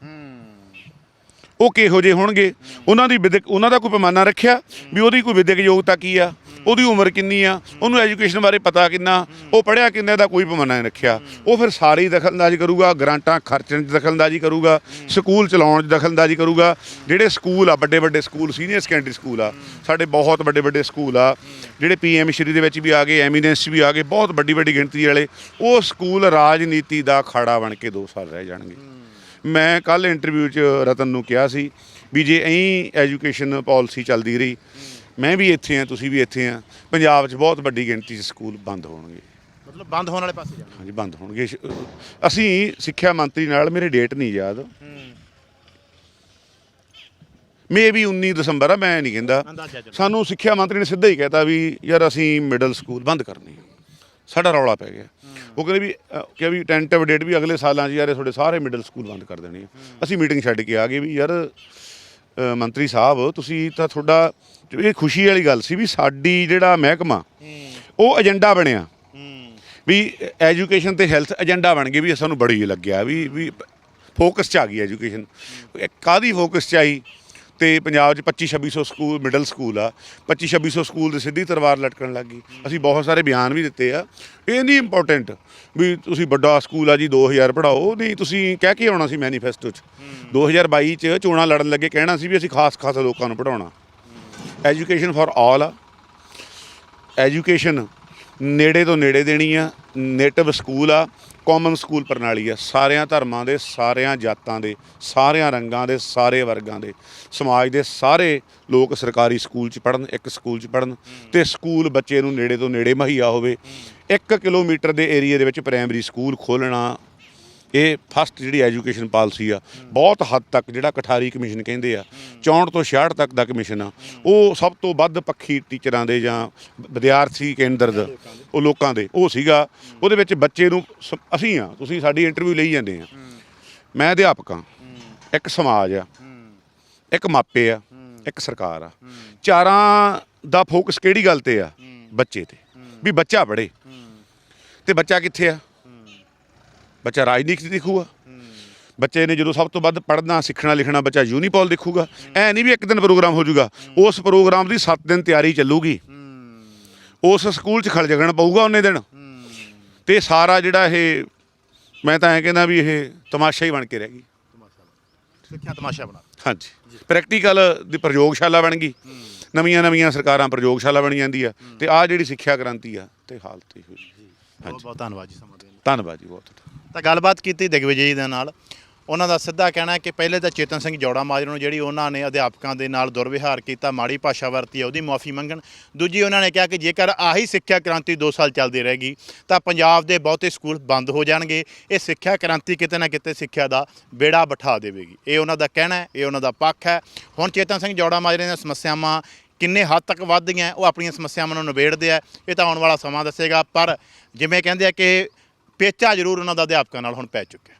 [SPEAKER 1] ਉਹ ਕਿਹੋ ਜਿਹੇ ਹੋਣਗੇ? ਉਹਨਾਂ ਦੀ ਵਿਦਿਅਕ, ਉਹਨਾਂ ਦਾ ਕੋਈ ਪੈਮਾਨਾ ਰੱਖਿਆ? ਵੀ ਉਹਦੀ ਕੋਈ ਵਿਦਿਅਕ ਯੋਗਤਾ ਕੀ ਆ? ਉਹਦੀ ਉਮਰ ਕਿੰਨੀ ਆ? ਉਹਨੂੰ ਐਜੂਕੇਸ਼ਨ ਬਾਰੇ ਪਤਾ ਕਿੰਨਾ? ਉਹ ਪੜ੍ਹਿਆ ਕਿੰਨਾ ਦਾ ਕੋਈ ਪੈਮਾਨਾ ਨਹੀਂ ਰੱਖਿਆ। ਉਹ ਫਿਰ ਸਾਰੀ ਦਖਲਅੰਦਾਜ਼ੀ ਕਰੂਗਾ, ਗ੍ਰਾਂਟਾਂ ਖਰਚਣ 'ਚ ਦਖਲਅੰਦਾਜ਼ੀ ਕਰੂਗਾ, ਸਕੂਲ ਚਲਾਉਣ 'ਚ ਦਖਲਅੰਦਾਜ਼ੀ ਕਰੂਗਾ। ਜਿਹੜੇ ਸਕੂਲ ਆ, ਵੱਡੇ ਵੱਡੇ ਸਕੂਲ ਸੀਨੀਅਰ ਸੈਕੰਡਰੀ ਸਕੂਲ ਆ, ਸਾਡੇ ਬਹੁਤ ਵੱਡੇ ਵੱਡੇ ਸਕੂਲ ਆ, ਜਿਹੜੇ ਪੀਐਮ ਸ਼੍ਰੀ ਦੇ ਵਿੱਚ ਵੀ ਆ ਗਏ ਐਮੀਨੈਂਸ 'ਚ ਵੀ ਆ ਗਏ, ਬਹੁਤ ਵੱਡੀ ਵੱਡੀ ਗਿਣਤੀ ਵਾਲੇ, ਉਹ ਸਕੂਲ ਰਾਜਨੀਤੀ ਦਾ ਖਾੜਾ ਬਣ ਕੇ 2 ਸਾਲ ਰਹਿ ਜਾਣਗੇ। ਮੈਂ ਕੱਲ ਇੰਟਰਵਿਊ 'ਚ ਰਤਨ ਨੂੰ ਕਿਹਾ ਸੀ ਵੀ ਜੇ ਐਂ ਐਜੂਕੇਸ਼ਨ ਪਾਲਿਸੀ ਚੱਲਦੀ ਰਹੀ ਮੈਂ ਵੀ ਇੱਥੇ ਆ ਤੁਸੀਂ ਵੀ ਇੱਥੇ ਆ ਪੰਜਾਬ 'ਚ ਬਹੁਤ ਵੱਡੀ ਗਿਣਤੀ 'ਚ ਸਕੂਲ ਬੰਦ ਹੋਣਗੇ।
[SPEAKER 2] ਮਤਲਬ ਬੰਦ ਹੋਣ ਵਾਲੇ ਪਾਸੇ ਜਾਣਾ।
[SPEAKER 1] ਹਾਂਜੀ ਬੰਦ ਹੋਣਗੇ। ਸ਼- ਅਸੀਂ ਸਿੱਖਿਆ ਮੰਤਰੀ ਨਾਲ ਮੇਰੇ ਡੇਟ ਨਹੀਂ ਯਾਦ। ਮੇ ਵੀ 19 ਦਸੰਬਰ ਆ ਮੈਂ ਨਹੀਂ ਕਹਿੰਦਾ।
[SPEAKER 2] ਅੰਦਾਜ਼ਾ ਚਲੋ
[SPEAKER 1] ਸਾਨੂੰ ਸਿੱਖਿਆ ਮੰਤਰੀ ਨੇ ਸਿੱਧਾ ਹੀ ਕਹਿਤਾ ਵੀ ਯਾਰ ਅਸੀਂ ਮਿਡਲ ਸਕੂਲ ਬੰਦ ਕਰਨੇ ਆ। ਸਾਡਾ ਰੌਲਾ ਪੈ ਗਿਆ। ਉਹ ਕਹਿੰਦੇ ਵੀ ਅ, ਕਿ ਵੀ ਟੈਂਟਿਵ ਡੇਟ ਵੀ ਅਗਲੇ ਸਾਲਾਂ 'ਚ ਯਾਰ ਇਹ ਤੁਹਾਡੇ ਸਾਰੇ ਮਿਡਲ ਸਕੂਲ ਬੰਦ ਕਰ ਦੇਣੇ ਆ। ਅਸੀਂ ਮੀਟਿੰਗ ਛੱਡ ਕੇ ਆ ਗਏ ਵੀ ਯਾਰ ਮੰਤਰੀ ਸਾਹਿਬ ਤੁਸੀਂ ਤਾਂ ਤੁਹਾਡਾ ਇਹ ਖੁਸ਼ੀ ਵਾਲੀ ਗੱਲ ਸੀ ਵੀ ਸਾਡੀ ਜਿਹੜਾ ਮਹਿਕਮਾ ਉਹ ਏਜੰਡਾ ਬਣਿਆ। ਵੀ ਐਜੂਕੇਸ਼ਨ ਤੇ ਹੈਲਥ ਏਜੰਡਾ ਬਣ ਗਏ ਵੀ ਸਾਨੂੰ ਬੜੀ ਲੱਗਿਆ ਵੀ ਵੀ ਫੋਕਸ ਚ ਆ ਗਈ ਐਜੂਕੇਸ਼ਨ। ਕਾਦੀ ਫੋਕਸ ਚ ਆਈ? ਤੇ ਪੰਜਾਬ 'ਚ 25 2600 ਸਕੂਲ ਮਿਡਲ ਸਕੂਲ ਆ। 25 2600 ਸਕੂਲ ਦੇ ਸਿੱਧੀ ਤਲਵਾਰ ਲਟਕਣ ਲੱਗ ਗਈ। ਅਸੀਂ ਬਹੁਤ ਸਾਰੇ ਬਿਆਨ ਵੀ ਦਿੱਤੇ ਆ। ਇਹ ਨਹੀਂ ਇੰਪੋਰਟੈਂਟ ਵੀ ਤੁਸੀਂ ਵੱਡਾ ਸਕੂਲ ਆ ਜੀ 2000 ਪੜਾਓ ਨਹੀਂ ਤੁਸੀਂ ਕਹਿ ਕੇ ਆਉਣਾ ਸੀ ਮੈਨੀਫੈਸਟੋ 'ਚ। 2022 'ਚ ਚੋਣਾਂ ਲੜਨ ਲੱਗੇ ਕਹਿਣਾ ਸੀ ਵੀ ਅਸੀਂ ਖਾਸ ਖਾਸ ਲੋਕਾਂ ਨੂੰ ਪੜਾਉਣਾ ਐਜੂਕੇਸ਼ਨ ਫਾਰ ਆਲ ਆ। ਐਜੂਕੇਸ਼ਨ ਨੇੜੇ ਤੋਂ ਨੇੜੇ ਦੇਣੀ ਆ। ਨੇਟਿਵ ਸਕੂਲ ਆ। ਕਾਮਨ ਸਕੂਲ ਪ੍ਰਣਾਲੀ ਆ ਸਾਰਿਆਂ ਧਰਮਾਂ ਦੇ, ਸਾਰਿਆਂ ਜਾਤਾਂ ਦੇ, ਸਾਰਿਆਂ ਰੰਗਾਂ ਦੇ, ਸਾਰੇ ਵਰਗਾਂ ਦੇ। ਸਮਾਜ ਦੇ ਸਾਰੇ ਲੋਕ ਸਰਕਾਰੀ ਸਕੂਲ 'ਚ ਪੜਨ ਇੱਕ ਸਕੂਲ 'ਚ ਪੜਨ ਤੇ ਸਕੂਲ ਬੱਚੇ ਨੂੰ ਨੇੜੇ ਤੋਂ ਨੇੜੇ ਮੁਹੱਈਆ ਹੋਵੇ। 1 ਕਿਲੋਮੀਟਰ ਦੇ ਏਰੀਆ ਦੇ ਵਿੱਚ ਪ੍ਰਾਇਮਰੀ ਸਕੂਲ ਖੋਲ੍ਹਣਾ ਇਹ ਫਸਟ ਜਿਹੜੀ ਐਜੂਕੇਸ਼ਨ ਪਾਲਿਸੀ ਆ, ਬਹੁਤ ਹੱਦ ਤੱਕ ਜਿਹੜਾ ਕਠਾਰੀ ਕਮਿਸ਼ਨ ਕਹਿੰਦੇ ਆ 64 ਤੋਂ 66 ਤੱਕ ਦਾ ਕਮਿਸ਼ਨ ਆ, ਉਹ ਸਭ ਤੋਂ ਵੱਧ ਪੱਖੀ ਟੀਚਰਾਂ ਦੇ ਜਾਂ ਵਿਦਿਆਰਥੀ ਕੇਂਦਰ ਦਾ, ਉਹ ਲੋਕਾਂ ਦੇ, ਉਹ ਸੀਗਾ। ਉਹਦੇ ਵਿੱਚ ਬੱਚੇ ਨੂੰ ਸ- ਅਸੀਂ ਆ, ਤੁਸੀਂ ਸਾਡੀ ਇੰਟਰਵਿਊ ਲਈ ਜਾਂਦੇ ਆ। ਮੈਂ ਅਧਿਆਪਕ ਆ, ਇੱਕ ਸਮਾਜ ਆ, ਇੱਕ ਮਾਪੇ ਆ, ਇੱਕ ਸਰਕਾਰ ਆ। ਚਾਰਾਂ ਦਾ ਫੋਕਸ ਕਿਹੜੀ ਗੱਲ ਤੇ ਆ? ਬੱਚੇ ਤੇ। ਵੀ ਬੱਚਾ ਪੜ੍ਹੇ। ਤੇ ਬੱਚਾ ਕਿੱਥੇ ਆ? ਬੱਚਾ ਰਾਜਨੀਤੀ ਦੇਖੂਗਾ। ਬੱਚੇ ਨੇ ਜਦੋਂ ਸਭ ਤੋਂ ਵੱਧ ਪੜ੍ਹਨਾ ਸਿੱਖਣਾ ਲਿਖਣਾ ਬੱਚਾ ਯੂਨੀਪੋਲ ਦੇਖੂਗਾ। ਐ ਨਹੀਂ ਵੀ ਇੱਕ ਦਿਨ ਪ੍ਰੋਗਰਾਮ ਹੋ ਜਾਊਗਾ ਉਸ ਪ੍ਰੋਗਰਾਮ ਦੀ 7 ਦਿਨ ਤਿਆਰੀ ਚੱਲੂਗੀ। ਉਸ ਸਕੂਲ 'ਚ ਖਲ ਜਗਣ ਪਊਗਾ ਉਹਨੇ ਦਿਨ। ਤੇ ਸਾਰਾ ਜਿਹੜਾ ਇਹ ਮੈਂ ਤਾਂ ਐ ਕਹਿੰਦਾ ਵੀ ਇਹ ਤਮਾਸ਼ਾ ਹੀ ਬਣ ਕੇ ਰਹਿ ਗਈ।
[SPEAKER 2] ਸਿੱਖਿਆ ਤਮਾਸ਼ਾ ਬਣਾ।
[SPEAKER 1] ਹਾਂਜੀ। ਪ੍ਰੈਕਟੀਕਲ ਦੀ ਪ੍ਰਯੋਗਸ਼ਾਲਾ ਬਣ ਗਈ। ਨਵੀਆਂ ਨਵੀਆਂ ਸਰਕਾਰਾਂ ਪ੍ਰਯੋਗਸ਼ਾਲਾ ਬਣੀ ਜਾਂਦੀ ਆ। ਤੇ ਆ ਜਿਹੜੀ ਸਿੱਖਿਆ ਕ੍ਰਾਂਤੀ ਆ ਤੇ ਹਾਲਤ ਇਹੋ ਜਿਹੀ।
[SPEAKER 2] ਬਹੁਤ ਬਹੁਤ ਧੰਨਵਾਦ ਜੀ
[SPEAKER 1] ਧੰਨਵਾਦ ਜੀ, ਬਹੁਤ
[SPEAKER 2] ਤਾਂ ਗੱਲਬਾਤ ਕੀਤੀ ਦਿਗਵਿਜੇ ਜੀ ਦੇ ਨਾਲ। ਉਹਨਾਂ ਦਾ ਸਿੱਧਾ ਕਹਿਣਾ ਕਿ ਪਹਿਲੇ ਤਾਂ ਚੇਤਨ ਸਿੰਘ ਜੋੜਾ ਮਾਜਰਾ ਨੂੰ ਜਿਹੜੀ ਉਹਨਾਂ ਨੇ ਅਧਿਆਪਕਾਂ ਦੇ ਨਾਲ ਦੁਰਵਿਹਾਰ ਕੀਤਾ, ਮਾੜੀ ਭਾਸ਼ਾ ਵਰਤੀ ਹੈ, ਉਹਦੀ ਮਾਫੀ ਮੰਗਣ। ਦੂਜੀ ਉਹਨਾਂ ਨੇ ਕਿਹਾ ਕਿ ਜੇਕਰ ਆਹੀ ਸਿੱਖਿਆ ਕ੍ਰਾਂਤੀ 2 ਸਾਲ ਚੱਲਦੀ ਰਹੇਗੀ, ਤਾਂ ਪੰਜਾਬ ਦੇ ਬਹੁਤੇ ਸਕੂਲ ਬੰਦ ਹੋ ਜਾਣਗੇ। ਇਹ ਸਿੱਖਿਆ ਕ੍ਰਾਂਤੀ ਕਿਤੇ ਨਾ ਕਿਤੇ ਸਿੱਖਿਆ ਦਾ ਬੇੜਾ ਬਿਠਾ ਦੇਵੇਗੀ। ਇਹ ਉਹਨਾਂ ਦਾ ਕਹਿਣਾ ਹੈ, ਇਹ ਉਹਨਾਂ ਦਾ ਪੱਖ ਹੈ। ਹੁਣ ਚੇਤਨ ਸਿੰਘ ਜੋੜਾ ਮਾਜਰੇ ਦੀਆਂ ਸਮੱਸਿਆਵਾਂ ਕਿੰਨੇ ਹੱਦ ਤੱਕ ਵੱਧ ਗਈਆਂ ਉਹ ਆਪਣੀਆਂ ਸਮੱਸਿਆਵਾਂ ਨੂੰ ਨਿਬੇੜਦੇ ਆ। ਇਹ ਤਾਂ ਆਉਣ ਵਾਲਾ ਸਮਾਂ ਦੱਸੇਗਾ, ਪਰ ਜਿਵੇਂ ਕਹਿੰਦੇ ਆ ਕਿ ਪੇਚਾ ਜ਼ਰੂਰ ਉਹਨਾਂ ਦਾ ਅਧਿਆਪਕਾਂ ਨਾਲ ਹੁਣ ਪੈ ਚੁੱਕਿਆ।